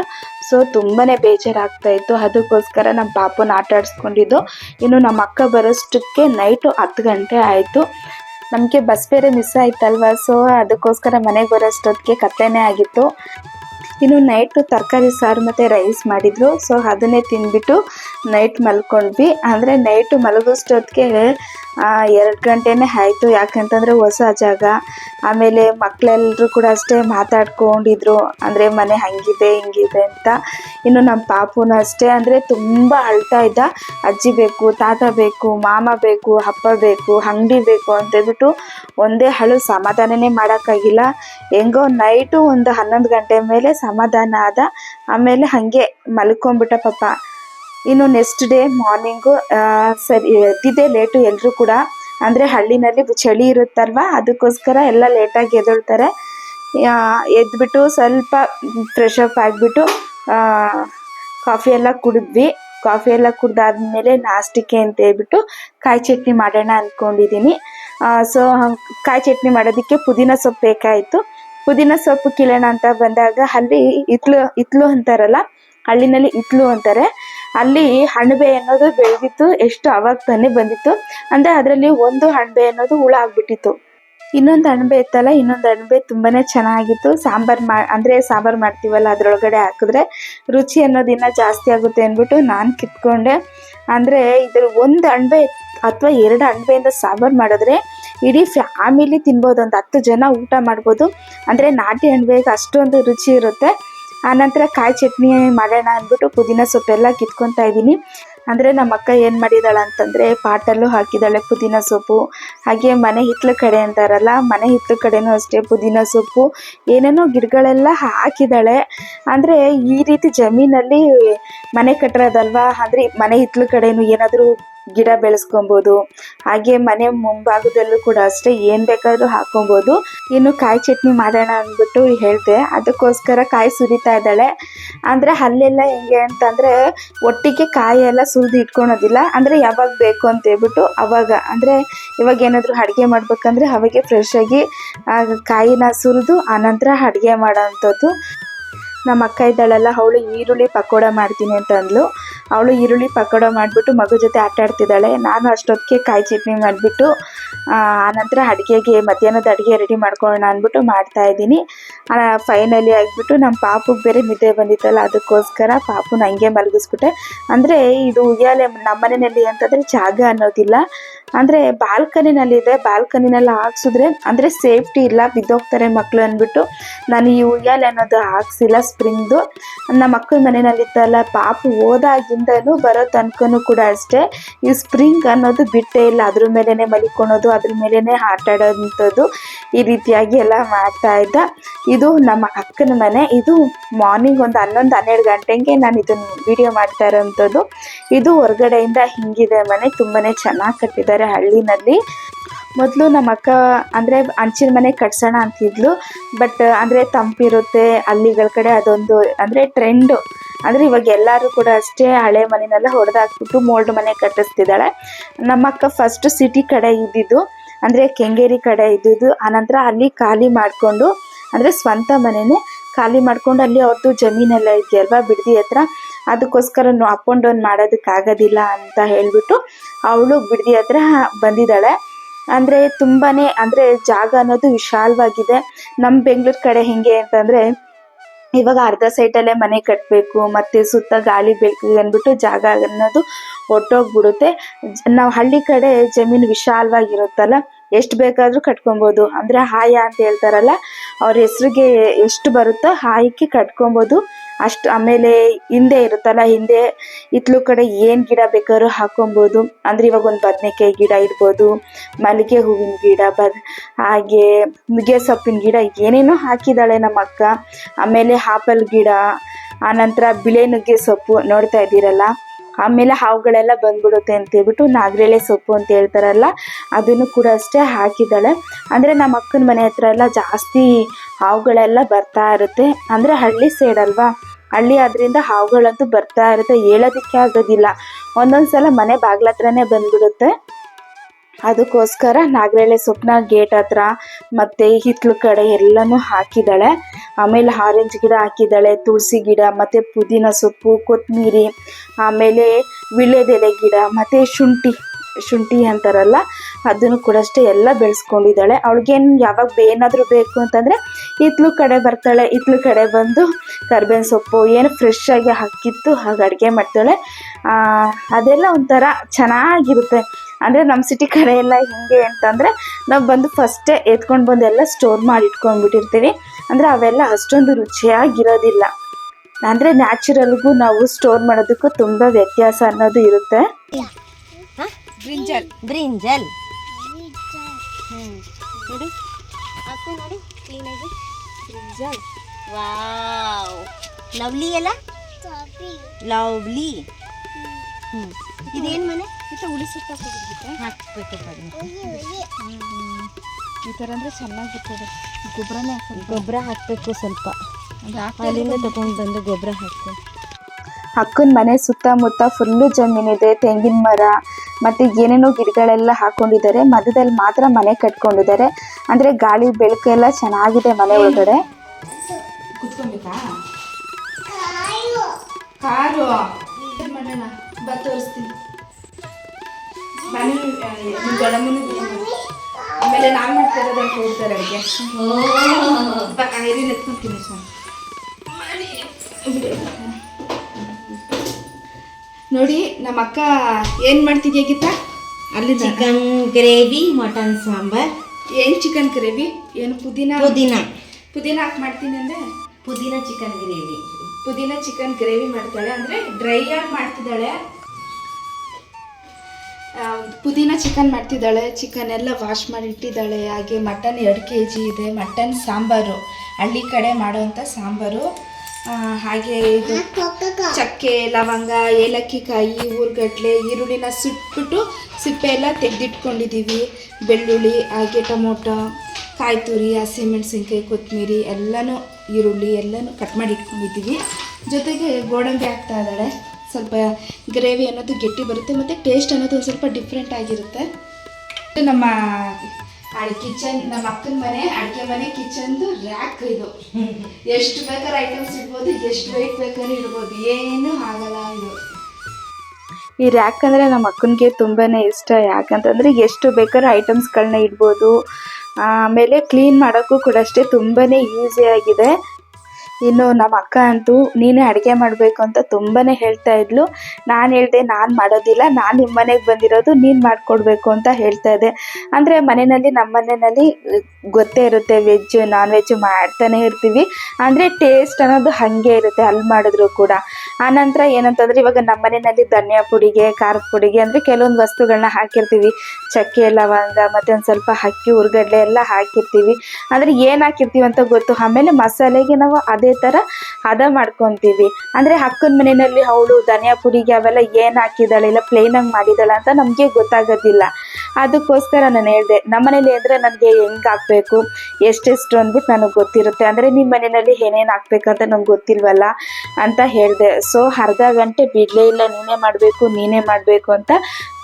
ಸೊ ತುಂಬಾ ಬೇಜಾರಾಗ್ತಾ ಇತ್ತು. ಅದಕ್ಕೋಸ್ಕರ ನಮ್ಮ ಪಾಪನ ಆಟ ಆಡಿಸ್ಕೊಂಡಿದ್ದು. ಇನ್ನು ನಮ್ಮ ಅಕ್ಕ ಬರೋಷ್ಟಕ್ಕೆ ನೈಟು ಹತ್ತು ಗಂಟೆ ಆಯಿತು. ನಮಗೆ ಬಸ್ ಬೇರೆ ಮಿಸ್ ಆಯ್ತಲ್ವ? ಸೊ ಅದಕ್ಕೋಸ್ಕರ ಮನೆಗೆ ಬರೋಷ್ಟೊತ್ತಿಗೆ ಕತ್ತೆನೇ ಆಗಿತ್ತು. ಇನ್ನು ನೈಟು ತರಕಾರಿ, ಸಾರು ಮತ್ತು ರೈಸ್ ಮಾಡಿದರು. ಸೊ ಅದನ್ನೇ ತಿಂದ್ಬಿಟ್ಟು ನೈಟ್ ಮಲ್ಕೊಂಡ್ವಿ. ಅಂದರೆ ನೈಟು ಮಲಗೋಷ್ಟೊತ್ತಿಗೆ ಎರಡು ಗಂಟೆನೇ ಆಯಿತು. ಯಾಕಂತಂದರೆ ಹೊಸ ಜಾಗ. ಆಮೇಲೆ ಮಕ್ಕಳೆಲ್ಲರೂ ಕೂಡ ಅಷ್ಟೇ ಮಾತಾಡ್ಕೊಂಡಿದ್ರು. ಅಂದರೆ ಮನೆ ಹಂಗಿದೆ, ಹಿಂಗಿದೆ ಅಂತ. ಇನ್ನು ನಮ್ಮ ಪಾಪುನ ಅಷ್ಟೇ. ಅಂದರೆ ತುಂಬ ಅಳ್ತಾ ಇದ್ದ. ಅಜ್ಜಿ ಬೇಕು, ತಾತ ಬೇಕು, ಮಾಮ ಬೇಕು, ಅಪ್ಪ ಬೇಕು, ಅಂಗಡಿ ಬೇಕು ಅಂತೇಳ್ಬಿಟ್ಟು ಒಂದೇ ಹಳು ಸಮಾಧಾನನೇ ಮಾಡೋಕ್ಕಾಗಿಲ್ಲ. ಹೆಂಗೋ ನೈಟು ಒಂದು ಹನ್ನೊಂದು ಗಂಟೆ ಮೇಲೆ ಸಮಾಧಾನ ಆದ. ಆಮೇಲೆ ಹಾಗೆ ಮಲ್ಕೊಂಬಿಟ್ಟ ಪಾಪ. ಇನ್ನು ನೆಕ್ಸ್ಟ್ ಡೇ ಮಾರ್ನಿಂಗು ಸರಿ ಎದ್ದಿದೆ ಲೇಟು ಎಲ್ಲರೂ ಕೂಡ, ಅಂದರೆ ಹಳ್ಳಿನಲ್ಲಿ ಚಳಿ ಇರುತ್ತಲ್ವ, ಅದಕ್ಕೋಸ್ಕರ ಎಲ್ಲ ಲೇಟಾಗಿ ಎದ್ದೇಳ್ತಾರೆ. ಎದ್ಬಿಟ್ಟು ಸ್ವಲ್ಪ ಫ್ರೆಶ್ ಅಪ್ ಆಗಿಬಿಟ್ಟು ಕಾಫಿ ಎಲ್ಲ ಕುಡಿದ್ವಿ. ಕಾಫಿ ಎಲ್ಲ ಕುಡ್ದಾದ್ಮೇಲೆ ನಾಷ್ಟಕ್ಕೆ ಅಂತ ಹೇಳ್ಬಿಟ್ಟು ಕಾಯಿ ಚಟ್ನಿ ಮಾಡೋಣ ಅಂದ್ಕೊಂಡಿದ್ದೀನಿ ಸೊ ಕಾಯಿ ಚಟ್ನಿ ಮಾಡೋದಕ್ಕೆ ಪುದೀನ ಸೊಪ್ಪು ಬೇಕಾಯಿತು. ಪುದೀನ ಸೊಪ್ಪು ಕೀಳೋಣ ಅಂತ ಬಂದಾಗ, ಅಲ್ಲಿ ಇತ್ಲು ಇತ್ಲು ಅಂತಾರಲ್ಲ, ಹಳ್ಳಿನಲ್ಲಿ ಇತ್ಲು ಅಂತಾರೆ. ಅಲ್ಲಿ ಅಣಬೆ ಅನ್ನೋದು ಬೆಳೆದಿತ್ತು, ಎಷ್ಟು ಅವಾಗ ತಾನೇ ಬಂದಿತ್ತು. ಅಂದರೆ ಅದರಲ್ಲಿ ಒಂದು ಅಣಬೆ ಅನ್ನೋದು ಹುಳ ಆಗ್ಬಿಟ್ಟಿತ್ತು. ಇನ್ನೊಂದು ಅಣಬೆ ಇತ್ತಲ್ಲ, ಇನ್ನೊಂದು ಅಣಬೆ ತುಂಬಾನೇ ಚೆನ್ನಾಗಿತ್ತು. ಸಾಂಬಾರ್ ಮಾ, ಅಂದರೆ ಸಾಂಬಾರ್ ಮಾಡ್ತೀವಲ್ಲ, ಅದ್ರೊಳಗಡೆ ಹಾಕಿದ್ರೆ ರುಚಿ ಅನ್ನೋದು ಇನ್ನೂ ಜಾಸ್ತಿ ಆಗುತ್ತೆ ಅಂದ್ಬಿಟ್ಟು ನಾನು ಕಿತ್ಕೊಂಡೆ. ಅಂದರೆ ಇದ್ರ ಒಂದು ಅಣಬೆ ಅಥವಾ ಎರಡು ಅಣಬೆಯಿಂದ ಸಾಂಬಾರು ಮಾಡಿದ್ರೆ ಇಡೀ ಫ್ಯಾಮಿಲಿ ತಿನ್ಬೋದು, ಒಂದು ಹತ್ತು ಜನ ಊಟ ಮಾಡ್ಬೋದು. ಅಂದರೆ ನಾಟಿ ಅಣಬೆಗೆ ಅಷ್ಟೊಂದು ರುಚಿ ಇರುತ್ತೆ. ಆನಂತರ ಕಾಯಿ ಚಟ್ನಿ ಮಾಡೋಣ ಅಂದ್ಬಿಟ್ಟು ಪುದೀನ ಸೊಪ್ಪೆಲ್ಲ ಕಿತ್ಕೊತಾ ಇದ್ದೀನಿ. ಅಂದರೆ ನಮ್ಮ ಅಕ್ಕ ಏನು ಮಾಡಿದಾಳೆ ಅಂತಂದರೆ ಪಾಟಲ್ಲೂ ಹಾಕಿದ್ದಾಳೆ ಪುದೀನ ಸೊಪ್ಪು. ಹಾಗೆ ಮನೆ ಹಿತ್ತಲು ಕಡೆ ಅಂತಾರಲ್ಲ, ಮನೆ ಹಿತ್ತಲ ಕಡೆನೂ ಅಷ್ಟೇ ಪುದೀನ ಸೊಪ್ಪು. ಏನೇನೋ ಗಿಡಗಳೆಲ್ಲ ಹಾಕಿದ್ದಾಳೆ ಅಂದರೆ ಈ ರೀತಿ ಜಮೀನಲ್ಲಿ ಮನೆ ಕಟ್ಟಿರೋದಲ್ವಾ ಅಂದರೆ ಮನೆ ಹಿತ್ತಲು ಕಡೆನೂ ಏನಾದರೂ ಗಿಡ ಬೆಳೆಸ್ಕೊಬೋದು, ಹಾಗೆ ಮನೆ ಮುಂಭಾಗದಲ್ಲೂ ಕೂಡ ಅಷ್ಟೇ ಏನು ಬೇಕಾದರೂ ಹಾಕೊಬೋದು. ಇನ್ನು ಕಾಯಿ ಚಟ್ನಿ ಮಾಡೋಣ ಅಂದ್ಬಿಟ್ಟು ಹೇಳಿದೆ, ಅದಕ್ಕೋಸ್ಕರ ಕಾಯಿ ಸುರಿತಾ ಇದ್ದಾಳೆ. ಅಂದರೆ ಅಲ್ಲೆಲ್ಲ ಹೆಂಗೆ ಅಂತಂದರೆ ಒಟ್ಟಿಗೆ ಕಾಯಿ ಎಲ್ಲ ಸುರಿದು ಇಟ್ಕೊಳೋದಿಲ್ಲ, ಅಂದರೆ ಯಾವಾಗ ಬೇಕು ಅಂತ ಹೇಳ್ಬಿಟ್ಟು ಅವಾಗ, ಅಂದರೆ ಇವಾಗ ಏನಾದರೂ ಅಡುಗೆ ಮಾಡ್ಬೇಕಂದ್ರೆ ಅವಾಗೆ ಫ್ರೆಶ್ ಆಗಿ ಕಾಯಿನ ಸುರಿದು ಆನಂತರ ಅಡುಗೆ ಮಾಡೋ ಅಂಥದ್ದು. ನಮ್ಮ ಅಕ್ಕ ಇದ್ದಾಳಲ್ಲ, ಅವಳು ಈರುಳ್ಳಿ ಪಕೋಡ ಮಾಡ್ತೀನಿ ಅಂತ ಅಂದ್ಲು ಅವಳು ಈರುಳ್ಳಿ ಪಕೋಡ ಮಾಡಿಬಿಟ್ಟು ಮಗು ಜೊತೆ ಆಟ ಆಡ್ತಿದ್ದಾಳೆ. ನಾನು ಅಷ್ಟೊತ್ತಿಗೆ ಕಾಯಿ ಚಟ್ನಿ ಮಾಡಿಬಿಟ್ಟು ಆನಂತರ ಅಡುಗೆಗೆ ಮಧ್ಯಾಹ್ನದ ಅಡುಗೆ ರೆಡಿ ಮಾಡ್ಕೊಳ್ಳೋಣ ಅಂದ್ಬಿಟ್ಟು ಮಾಡ್ತಾ ಇದ್ದೀನಿ. ಫೈನಲಿ ಆಗಿಬಿಟ್ಟು ನಮ್ಮ ಪಾಪುಗೆ ಬೇರೆ ನಿದ್ದೆ ಬಂದಿತ್ತಲ್ಲ, ಅದಕ್ಕೋಸ್ಕರ ಪಾಪು ಹಂಗೆ ಮಲಗಿಸ್ಬಿಟ್ಟೆ. ಅಂದರೆ ಇದು ಉಯ್ಯಾಲೆ ನಮ್ಮ ಮನೆಯಲ್ಲಿ ಅಂತಂದರೆ ಜಾಗ ಅನ್ನೋದಿಲ್ಲ. ಅಂದರೆ ಬಾಲ್ಕನಿನಲ್ಲಿದೆ ಬಾಲ್ಕನಿನಲ್ಲಿ ಹಾಕ್ಸಿದ್ರೆ ಅಂದರೆ ಸೇಫ್ಟಿ ಇಲ್ಲ, ಬಿದ್ದೋಗ್ತಾರೆ ಮಕ್ಕಳು ಅಂದ್ಬಿಟ್ಟು. ನಾನು ಈ ಉಯ್ಯಾಲೆ ಅನ್ನೋದು ಹಾಕ್ಸಿಲ್ಲ ಸ್ಪ್ರಿಂಗ್ದು ನಮ್ಮ ಮಕ್ಕಳ ಮನೆಯಲ್ಲಿತ್ತಲ್ಲ, ಪಾಪು ಹೋದಾಗಿಂದನೂ ಬರೋ ತನಕನೂ ಕೂಡ ಅಷ್ಟೇ. ಈ ಸ್ಪ್ರಿಂಗ್ ಅನ್ನೋದು ಬಿಟ್ಟೇ ಇಲ್ಲ. ಅದ್ರ ಮೇಲೇ ಮಲಿಕೊಳೋದು, ಅದ್ರ ಮೇಲೇ ಆಟ ಆಡೋಂಥದ್ದು ಈ ರೀತಿಯಾಗಿ ಎಲ್ಲ ಮಾಡ್ತಾ ಇದ್ದ. ಇದು ನಮ್ಮ ಅಕ್ಕನ ಮನೆ. ಇದು ಮಾರ್ನಿಂಗ್ ಒಂದು ಹನ್ನೊಂದು, ಹನ್ನೆರಡು ಗಂಟೆಗೆ ನಾನು ಇದನ್ನು ವಿಡಿಯೋ ಮಾಡ್ತಾ ಇರೋಂಥದ್ದು. ಇದು ಹೊರಗಡೆಯಿಂದ ಹಿಂಗಿದೆ ಮನೆ. ತುಂಬಾ ಚೆನ್ನಾಗಿ ಕಟ್ಟಿದ್ದಾರೆ ಹಳ್ಳಿನಲ್ಲಿ. ಮೊದಲು ನಮ್ಮ ಅಕ್ಕ ಅಂದರೆ ಹಂಚಿನ ಮನೆ ಕಟ್ಸೋಣ ಅಂತಿದ್ಲು. ಬಟ್ ಅಂದರೆ ತಂಪಿರುತ್ತೆ, ಹಳ್ಳಿಗಳ ಕಡೆ ಅದೊಂದು ಅಂದರೆ ಟ್ರೆಂಡು ಅಂದರೆ ಇವಾಗ ಎಲ್ಲರೂ ಕೂಡ ಅಷ್ಟೇ ಹಳೆ ಮನೆನೆಲ್ಲ ಹೊಡೆದಾಕ್ಬಿಟ್ಟು ಮೋಲ್ಡ್ ಮನೆ ಕಟ್ಟಿಸ್ತಿದ್ದಾಳೆ. ನಮ್ಮಕ್ಕ ಫಸ್ಟ್ ಸಿಟಿ ಕಡೆ ಇದ್ದಿದ್ದು, ಅಂದ್ರೆ ಕೆಂಗೇರಿ ಕಡೆ ಇದ್ದಿದ್ದು, ಆನಂತರ ಅಲ್ಲಿ ಖಾಲಿ ಮಾಡಿಕೊಂಡು, ಅಂದ್ರೆ ಸ್ವಂತ ಮನೆನೇ ಖಾಲಿ ಮಾಡ್ಕೊಂಡು ಅಲ್ಲಿ ಅವ್ರದ್ದು ಜಮೀನೆಲ್ಲ ಇದೆಯಲ್ವಾ ಬಿಡದಿ ಹತ್ರ? ಅದಕ್ಕೋಸ್ಕರ ಅಪ್ ಅಂಡ್ ಡೌನ್ ಮಾಡೋದಕ್ಕಾಗೋದಿಲ್ಲ ಅಂತ ಹೇಳ್ಬಿಟ್ಟು ಅವಳು ಬಿಡದಿ ಹತ್ರ ಬಂದಿದ್ದಾಳೆ. ಅಂದರೆ ತುಂಬಾ ಅಂದರೆ ಜಾಗ ಅನ್ನೋದು ವಿಶಾಲವಾಗಿದೆ. ನಮ್ಮ ಬೆಂಗಳೂರು ಕಡೆ ಹೆಂಗೆ ಅಂತಂದರೆ ಇವಾಗ ಅರ್ಧ ಸೈಟಲ್ಲೇ ಮನೆ ಕಟ್ಟಬೇಕು ಮತ್ತು ಸುತ್ತ ಗಾಳಿ ಬೇಕು ಅಂದ್ಬಿಟ್ಟು ಜಾಗ ಅನ್ನೋದು ಒಟ್ಟೋಗ್ಬಿಡುತ್ತೆ. ನಾವು ಹಳ್ಳಿ ಕಡೆ ಜಮೀನು ವಿಶಾಲವಾಗಿರುತ್ತಲ್ಲ, ಎಷ್ಟು ಬೇಕಾದರೂ ಕಟ್ಕೊಬೋದು. ಅಂದರೆ ಹಾಯ ಅಂತ ಹೇಳ್ತಾರಲ್ಲ, ಅವ್ರ ಹೆಸರಿಗೆ ಎಷ್ಟು ಬರುತ್ತೋ ಹಾಯಕ್ಕೆ ಕಟ್ಕೊಬೋದು. ಅಷ್ಟು ಆಮೇಲೆ ಹಿಂದೆ ಇರುತ್ತಲ್ಲ, ಹಿಂದೆ ಇತ್ಲು ಕಡೆ ಏನು ಗಿಡ ಬೇಕಾದ್ರೂ ಹಾಕೊಬೋದು. ಅಂದರೆ ಇವಾಗ ಒಂದು ಬದನೆಕಾಯಿ ಗಿಡ ಇರ್ಬೋದು, ಮಲ್ಲಿಗೆ ಹೂವಿನ ಗಿಡ, ಬದ್ ಹಾಗೆ ನುಗ್ಗೆ ಸೊಪ್ಪಿನ ಗಿಡ, ಏನೇನೋ ಹಾಕಿದ್ದಾಳೆ ನಮ್ಮ ಅಕ್ಕ ಆಮೇಲೆ ಆಪಲ್ ಗಿಡ, ಆನಂತರ ಬಿಳೆ ನುಗ್ಗೆ ಸೊಪ್ಪು ನೋಡ್ತಾ ಇದ್ದೀರಲ್ಲ? ಆಮೇಲೆ ಹಾವುಗಳೆಲ್ಲ ಬಂದ್ಬಿಡುತ್ತೆ ಅಂತ ಹೇಳ್ಬಿಟ್ಟು ನಾಗರೇಳೆ ಸೊಪ್ಪು ಅಂತ ಹೇಳ್ತಾರಲ್ಲ, ಅದನ್ನು ಕೂಡ ಅಷ್ಟೇ ಹಾಕಿದ್ದಾಳೆ. ಅಂದರೆ ನಮ್ಮ ಅಕ್ಕನ ಮನೆ ಹತ್ರ ಎಲ್ಲ ಜಾಸ್ತಿ ಹಾವುಗಳೆಲ್ಲ ಬರ್ತಾ ಇರುತ್ತೆ. ಅಂದರೆ ಹಳ್ಳಿ ಸೈಡ್ ಅಲ್ವಾ? ಹಳ್ಳಿ ಆದ್ರಿಂದ ಹಾವುಗಳಂತೂ ಬರ್ತಾ ಇರುತ್ತೆ, ಹೇಳೋದಕ್ಕೆ ಆಗೋದಿಲ್ಲ. ಒಂದೊಂದ್ಸಲ ಮನೆ ಬಾಗ್ಲ ಹತ್ರನೇ ಬಂದ್ಬಿಡುತ್ತೆ. ಅದಕ್ಕೋಸ್ಕರ ನಾಗರೇಳೆ ಸೊಪ್ಪನ್ನ ಗೇಟ್ ಹತ್ರ ಮತ್ತು ಹಿತ್ಲು ಕಡೆ ಎಲ್ಲನೂ ಹಾಕಿದ್ದಾಳೆ. ಆಮೇಲೆ ಆರೆಂಜ್ ಗಿಡ ಹಾಕಿದ್ದಾಳೆ, ತುಳಸಿ ಗಿಡ, ಮತ್ತು ಪುದೀನ ಸೊಪ್ಪು ಕೊತ್ತಂಬರಿ ಆಮೇಲೆ ವಿಳ್ಯದೆಲೆ ಗಿಡ, ಮತ್ತು ಶುಂಠಿ. ಶುಂಠಿ ಅಂತಾರಲ್ಲ, ಅದನ್ನು ಕೂಡ ಅಷ್ಟೇ ಎಲ್ಲ ಬೆಳೆಸ್ಕೊಂಡಿದ್ದಾಳೆ. ಅವಳಿಗೇನು ಯಾವಾಗ ಏನಾದರೂ ಬೇಕು ಅಂತಂದರೆ, ಇತ್ಲು ಕಡೆ ಬರ್ತಾಳೆ, ಇತ್ಲು ಕಡೆ ಬಂದು ಕರ್ಬೇವಿನ ಸೊಪ್ಪು ಏನು ಫ್ರೆಶ್ ಆಗಿ ಹಾಕಿತ್ತು ಹಾಗೆ ಅಡುಗೆ ಮಾಡ್ತಾಳೆ. ಅದೆಲ್ಲ ಒಂಥರ ಚೆನ್ನಾಗಿರುತ್ತೆ. ಅಂದರೆ ನಮ್ಮ ಸಿಟಿ ಕಡೆ ಎಲ್ಲ ಹೇಗೆ ಅಂತಂದರೆ, ನಾವು ಬಂದು ಫಸ್ಟೇ ಎತ್ಕೊಂಡು ಬಂದು ಎಲ್ಲ ಸ್ಟೋರ್ ಮಾಡಿ ಇಟ್ಕೊಂಡ್ಬಿಟ್ಟಿರ್ತೀವಿ. ಅಂದರೆ ಅವೆಲ್ಲ ಅಷ್ಟೊಂದು ರುಚಿಯಾಗಿರೋದಿಲ್ಲ. ಅಂದರೆ ನ್ಯಾಚುರಲ್ಗೂ ನಾವು ಸ್ಟೋರ್ ಮಾಡೋದಕ್ಕೂ ತುಂಬ ವ್ಯತ್ಯಾಸ ಅನ್ನೋದು ಇರುತ್ತೆ. ಬ್ರಿಂಜಲ್. ಬ್ರಿಂಜಲ್. ಹ್ಮ್. ನೋಡು. ಹಾಕು ನೋಡು. ಕ್ಲೀನಾಗಿ ಬ್ರಿಂಜಲ್. ವಾವ್. ಲವ್ಲಿ ಅಲ್ಲ? ಲವ್ಲಿ. ಹ್ಞೂ ಇದೇನು ಮನೆ? ಹಾಕ್ಬೇಕು ಉಳಿಸಿ ಈ ಥರ ಅಂದರೆ ಚೆನ್ನಾಗಿರ್ತದೆ. ಗೊಬ್ಬರನೇ ಗೊಬ್ಬರ ಹಾಕಬೇಕು ಸ್ವಲ್ಪ. ಅಲ್ಲಿಂದ ತಗೊಂಡು ಬಂದು ಗೊಬ್ಬರ ಹಾಕು ಅಕ್ಕನ ಮನೆ ಸುತ್ತಮುತ್ತ ಫುಲ್ಲು ಜಮೀನಿದೆ ತೆಂಗಿನ ಮರ ಮತ್ತು ಏನೇನೋ ಗಿಡಗಳೆಲ್ಲ ಹಾಕೊಂಡಿದ್ದಾರೆ. ಮಧ್ಯದಲ್ಲಿ ಮಾತ್ರ ಮನೆ ಕಟ್ಕೊಂಡಿದ್ದಾರೆ. ಅಂದ್ರೆ ಗಾಳಿ ಬೆಳಕೆಲ್ಲ ಎಲ್ಲ ಚೆನ್ನಾಗಿದೆ ಮನೆ ಒಳಗಡೆ. ಆಮೇಲೆ ನಾನು ಮಾಡ್ತಾ ಇರೋದಕ್ಕೆ ಹೋಗ್ತಾರೆ ಅಡುಗೆ ನೋಡಿ ನಮ್ಮ ಅಕ್ಕ ಏನು ಮಾಡ್ತಿದ್ಯಾ ಗೀತಾ? ಅಲ್ಲಿ ಚಿಕನ್ ಗ್ರೇವಿ ಮಟನ್ ಸಾಂಬಾರ್. ಏನು ಚಿಕನ್ ಗ್ರೇವಿ? ಏನು ಪುದೀನ? ಪುದೀನ. ಪುದೀನ ಹಾಕಿ ಮಾಡ್ತೀನಿ ಅಂದರೆ? ಪುದೀನ ಚಿಕನ್ ಗ್ರೇವಿ. ಪುದೀನ ಚಿಕನ್ ಗ್ರೇವಿ ಮಾಡ್ತಾಳೆ ಅಂದರೆ ಡ್ರೈ ಆಗಿ ಮಾಡ್ತಿದ್ದಾಳೆ. ಪುದೀನ ಚಿಕನ್ ಮಾಡ್ತಿದ್ದಾಳೆ. ಚಿಕನ್ ಎಲ್ಲ ವಾಶ್ ಮಾಡಿ ಇಟ್ಟಿದ್ದಾಳೆ. ಹಾಗೆ ಮಟನ್ ಎರಡು ಕೆ ಜಿ ಇದೆ. ಮಟನ್ ಸಾಂಬಾರು. ಹಳ್ಳಿ ಕಡೆ ಮಾಡೋವಂಥ ಸಾಂಬಾರು. ಹಾಗೆ ಇದು ಚಕ್ಕೆ, ಲವಂಗ ಏಲಕ್ಕಿ ಕಾಯಿ ಊರುಗಟ್ಲೆ ಈರುಳ್ಳಿನ ಸುಟ್ಬಿಟ್ಟು ಸಿಪ್ಪೆ ಎಲ್ಲ ತೆಗೆದಿಟ್ಕೊಂಡಿದ್ದೀವಿ. ಬೆಳ್ಳುಳ್ಳಿ, ಹಾಗೆ ಟೊಮೊಟೊ ಕಾಯಿ ತುರಿ ಹಸಿಮೆಣಸಿನ್ಕಾಯಿ ಕೊತ್ತಂಬರಿ, ಎಲ್ಲನೂ ಈರುಳ್ಳಿ ಎಲ್ಲನೂ ಕಟ್ ಮಾಡಿ ಇಟ್ಕೊಂಡಿದ್ದೀವಿ. ಜೊತೆಗೆ ಗೋಡಂಬಿ ಹಾಕ್ತಾ ಇದ್ದಾಳೆ. ಸ್ವಲ್ಪ ಗ್ರೇವಿ ಅನ್ನೋದು ಗಟ್ಟಿ ಬರುತ್ತೆ, ಮತ್ತು ಟೇಸ್ಟ್ ಅನ್ನೋದು ಒಂದು ಸ್ವಲ್ಪ ಡಿಫ್ರೆಂಟ್ ಆಗಿರುತ್ತೆ. ಇದು ನಮ್ಮ ಕಿಚನ್ ನಮ್ಮ ಅಕ್ಕನ ಮನೆ, ಅಡಿಗೆ ಮನೆ ಕಿಚನ್ದು ರ್ಯಾಕ್ ಇದು. ಎಷ್ಟು ಬೇಕಾದ್ರೆ ಐಟಮ್ಸ್ ಇಡ್ಬೋದು, ಎಷ್ಟು ವೆಯ್ಟ್ ಬೇಕಾದ್ರೆ ಇಡ್ಬೋದು, ಏನು ಆಗಲ್ಲ ಇದು. ಈ ರ್ಯಾಕ್ ಅಂದರೆ ನಮ್ಮ ಅಕ್ಕನಿಗೆ ತುಂಬಾ ಇಷ್ಟ. ಯಾಕಂತಂದರೆ ಎಷ್ಟು ಬೇಕಾದ್ರೆ ಐಟಮ್ಸ್ಗಳನ್ನ ಇಡ್ಬೋದು. ಆಮೇಲೆ ಕ್ಲೀನ್ ಮಾಡೋಕ್ಕೂ ಕೂಡ ಅಷ್ಟೇ ತುಂಬಾ ಈಸಿಯಾಗಿದೆ ಇನ್ನು ನಮ್ಮ ಅಕ್ಕ ಅಂತೂ ನೀನೇ ಅಡುಗೆ ಮಾಡಬೇಕು ಅಂತ ತುಂಬಾ ಹೇಳ್ತಾ ಇದ್ಲು. ನಾನು ಹೇಳಿದೆ ನಾನು ಮಾಡೋದಿಲ್ಲ, ನಾನು ನಿಮ್ಮ ಮನೆಗೆ ಬಂದಿರೋದು ನೀನು ಮಾಡಿಕೊಡ್ಬೇಕು ಅಂತ ಹೇಳ್ತಾ ಇದ್ದೆ. ಅಂದರೆ ಮನೆಯಲ್ಲಿ ನಮ್ಮ ಮನೆಯಲ್ಲಿ ಗೊತ್ತೇ ಇರುತ್ತೆ ವೆಜ್ ನಾನ್ ವೆಜ್ ಮಾಡ್ತಾನೆ ಇರ್ತೀವಿ. ಅಂದರೆ ಟೇಸ್ಟ್ ಅನ್ನೋದು ಹಾಗೆ ಇರುತ್ತೆ ಅಲ್ಲಿ ಮಾಡಿದ್ರು ಕೂಡ. ಆನಂತರ ಏನಂತಂದರೆ ಇವಾಗ ನಮ್ಮ ಮನೆಯಲ್ಲಿ ಧನಿಯಾ ಪುಡಿಗೆ, ಖಾರದ ಪುಡಿಗೆ ಅಂದರೆ ಕೆಲವೊಂದು ವಸ್ತುಗಳನ್ನ ಹಾಕಿರ್ತೀವಿ. ಚಕ್ಕೆ, ಲವಂಗ ಮತ್ತು ಒಂದು ಸ್ವಲ್ಪ ಅಕ್ಕಿ ಉರ್ಗಡ್ಡೆ ಎಲ್ಲ ಹಾಕಿರ್ತೀವಿ. ಅಂದರೆ ಏನು ಹಾಕಿರ್ತೀವಿ ಅಂತ ಗೊತ್ತು. ಆಮೇಲೆ ಮಸಾಲೆಗೆ ನಾವು ಅದೇ ಥರ ಹದ ಮಾಡ್ಕೊತೀವಿ. ಅಂದರೆ ಅಕ್ಕನ ಮನೆಯಲ್ಲಿ ಅವಳು ಧನಿಯಾ ಪುಡಿಗೆ ಅವೆಲ್ಲ ಏನು ಹಾಕಿದಾಳೆ ಇಲ್ಲ ಪ್ಲೇನಾಗಿ ಮಾಡಿದಾಳೆ ಅಂತ ನಮಗೆ ಗೊತ್ತಾಗೋದಿಲ್ಲ. ಅದಕ್ಕೋಸ್ಕರ ನಾನು ಹೇಳಿದೆ ನಮ್ಮ ಮನೇಲಿ ಅಂದರೆ ನನಗೆ ಹೆಂಗೆ ಹಾಕ್ಬೇಕು, ಎಷ್ಟೆಷ್ಟು ಅಂದ್ಬಿಟ್ಟು ನನಗೆ ಗೊತ್ತಿರುತ್ತೆ. ಅಂದರೆ ನಿಮ್ಮ ಮನೆಯಲ್ಲಿ ಏನೇನು ಹಾಕ್ಬೇಕಂತ ನಂಗೆ ಗೊತ್ತಿಲ್ವಲ್ಲ ಅಂತ ಹೇಳಿದೆ. ಸೊ ಅರ್ಧ ಗಂಟೆ ಬಿಡಲೇ ಇಲ್ಲ, ನೀನೇ ಮಾಡಬೇಕು ನೀನೇ ಮಾಡಬೇಕು ಅಂತ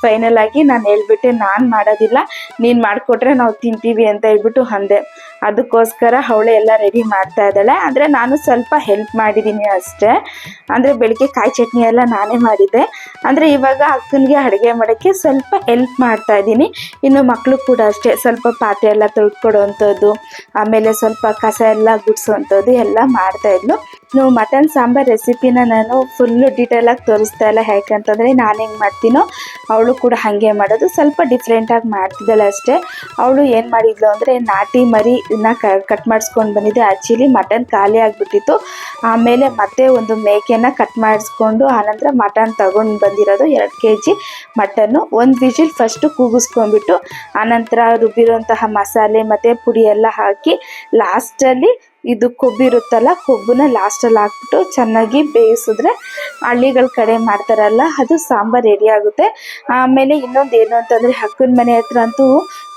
ಫೈನಲ್ ಆಗಿ ನಾನು ಹೇಳ್ಬಿಟ್ಟೆ, ನಾನು ಮಾಡೋದಿಲ್ಲ, ನೀನು ಮಾಡಿಕೊಟ್ರೆ ನಾವು ತಿಂತೀವಿ ಅಂತ ಹೇಳ್ಬಿಟ್ಟು ಅಂದೆ. ಅದಕ್ಕೋಸ್ಕರ ಅವಳೆ ಎಲ್ಲ ರೆಡಿ ಮಾಡ್ತಾ ಇದ್ದಾಳೆ. ಅಂದರೆ ನಾನು ಸ್ವಲ್ಪ ಹೆಲ್ಪ್ ಮಾಡಿದ್ದೀನಿ ಅಷ್ಟೇ. ಅಂದರೆ ಬೆಳಗ್ಗೆ ಕಾಯಿ ಚಟ್ನಿ ಎಲ್ಲ ನಾನೇ ಮಾಡಿದ್ದೆ. ಅಂದರೆ ಇವಾಗ ಅಕ್ಕನಿಗೆ ಅಡುಗೆ ಮಾಡೋಕ್ಕೆ ಸ್ವಲ್ಪ ಹೆಲ್ಪ್ ಮಾಡ್ತಾ ಇದ್ದೀನಿ. ಇನ್ನು ಮಕ್ಕಳು ಕೂಡ ಅಷ್ಟೇ, ಸ್ವಲ್ಪ ಪಾತ್ರೆ ಎಲ್ಲ ತೊಳ್ಕೊಡೋವಂಥದ್ದು ಆಮೇಲೆ ಸ್ವಲ್ಪ ಕಸ ಎಲ್ಲ ಗುಡಿಸೋವಂಥದ್ದು ಎಲ್ಲ ಮಾಡ್ತಾಯಿದ್ಲು ನೀವು ಮಟನ್ ಸಾಂಬಾರ್ ರೆಸಿಪಿನ ನಾನು ಫುಲ್ಲು ಡೀಟೇಲಾಗಿ ತೋರಿಸ್ತಾ ಇಲ್ಲ. ಯಾಕಂತಂದರೆ ನಾನು ಹೆಂಗೆ ಮಾಡ್ತೀನೋ ಅವಳು ಕೂಡ ಹಾಗೆ ಮಾಡೋದು. ಸ್ವಲ್ಪ ಡಿಫ್ರೆಂಟಾಗಿ ಮಾಡ್ತಿದ್ದಾಳೆ ಅಷ್ಟೇ. ಅವಳು ಏನು ಮಾಡಿದ್ಲು ಅಂದರೆ ನಾಟಿ ಮರಿ ಇನ್ನ ಕಟ್ ಮಾಡಿಸ್ಕೊಂಡು ಬಂದಿದ್ದೆ. ಆ್ಯಕ್ಚುಲಿ ಮಟನ್ ಖಾಲಿ ಆಗಿಬಿಟ್ಟಿತ್ತು. ಆಮೇಲೆ ಮತ್ತೆ ಒಂದು ಮೇಕೆನ ಕಟ್ ಮಾಡಿಸ್ಕೊಂಡು ಆನಂತರ ಮಟನ್ ತಗೊಂಡು ಬಂದಿರೋದು ಎರಡು ಕೆ ಜಿ ಮಟನ್ನು. ಒಂದು ವಿಜಿಲ್ ಫಸ್ಟು ಕೂಗಿಸ್ಕೊಂಡ್ಬಿಟ್ಟು ಆನಂತರ ರುಬ್ಬಿರುವಂತಹ ಮಸಾಲೆ ಮತ್ತು ಪುಡಿ ಎಲ್ಲ ಹಾಕಿ ಲಾಸ್ಟಲ್ಲಿ ಇದು ಕೊಬ್ಬಿರುತ್ತಲ್ಲ ಕೊಬ್ಬನ್ನ ಲಾಸ್ಟಲ್ಲಿ ಹಾಕ್ಬಿಟ್ಟು ಚೆನ್ನಾಗಿ ಬೇಯಿಸಿದ್ರೆ ಹಳ್ಳಿಗಳ ಕಡೆ ಮಾಡ್ತಾರಲ್ಲ, ಅದು ಸಾಂಬಾರು ರೆಡಿ ಆಗುತ್ತೆ. ಆಮೇಲೆ ಇನ್ನೊಂದು ಏನು ಅಂತಂದರೆ ಅಕ್ಕನ ಮನೆ ಹತ್ರ ಅಂತೂ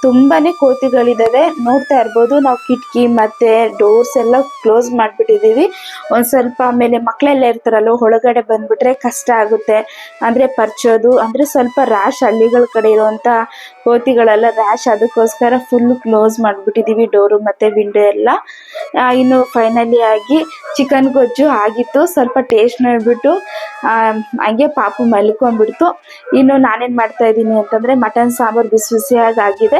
ತುಂಬಾನೇ ಕೋತಿಗಳಿದಾವೆ. ನೋಡ್ತಾ ಇರ್ಬೋದು. ನಾವು ಕಿಟಕಿ ಮತ್ತೆ ಡೋರ್ಸ್ ಎಲ್ಲ ಕ್ಲೋಸ್ ಮಾಡ್ಬಿಟ್ಟಿದೀವಿ. ಒಂದ್ ಸ್ವಲ್ಪ ಆಮೇಲೆ ಮಕ್ಕಳೆಲ್ಲ ಇರ್ತಾರಲ್ಲ ಒಳಗಡೆ ಬಂದ್ಬಿಟ್ರೆ ಕಷ್ಟ ಆಗುತ್ತೆ. ಅಂದ್ರೆ ಪರ್ಚೋದು, ಅಂದ್ರೆ ಸ್ವಲ್ಪ ರ್ಯಾಶ್ ಹಳ್ಳಿಗಳ ಕಡೆ ಇರುವಂತ ಕೋತಿಗಳೆಲ್ಲ ರ್ಯಾಶ್ ಅದಕ್ಕೋಸ್ಕರ ಫುಲ್ ಕ್ಲೋಸ್ ಮಾಡ್ಬಿಟ್ಟಿದೀವಿ ಡೋರು ಮತ್ತೆ ವಿಂಡೋ ಎಲ್ಲ. ಇನ್ನು ಫೈನಲಿ ಆಗಿ ಚಿಕನ್ ಗೊಜ್ಜು ಆಗಿತ್ತು. ಸ್ವಲ್ಪ ಟೇಸ್ಟ್ ನೋಡ್ಬಿಟ್ಟು ಹಂಗೆ ಪಾಪು ಮಲ್ಕೊಂಡ್ಬಿಡ್ತು. ಇನ್ನು ನಾನೇನ್ ಮಾಡ್ತಾ ಇದ್ದೀನಿ ಅಂತಂದ್ರೆ ಮಟನ್ ಸಾಂಬಾರ್ ಬಿಸಿ ಬಿಸಿಯಾಗಿ ಆಗಿದೆ.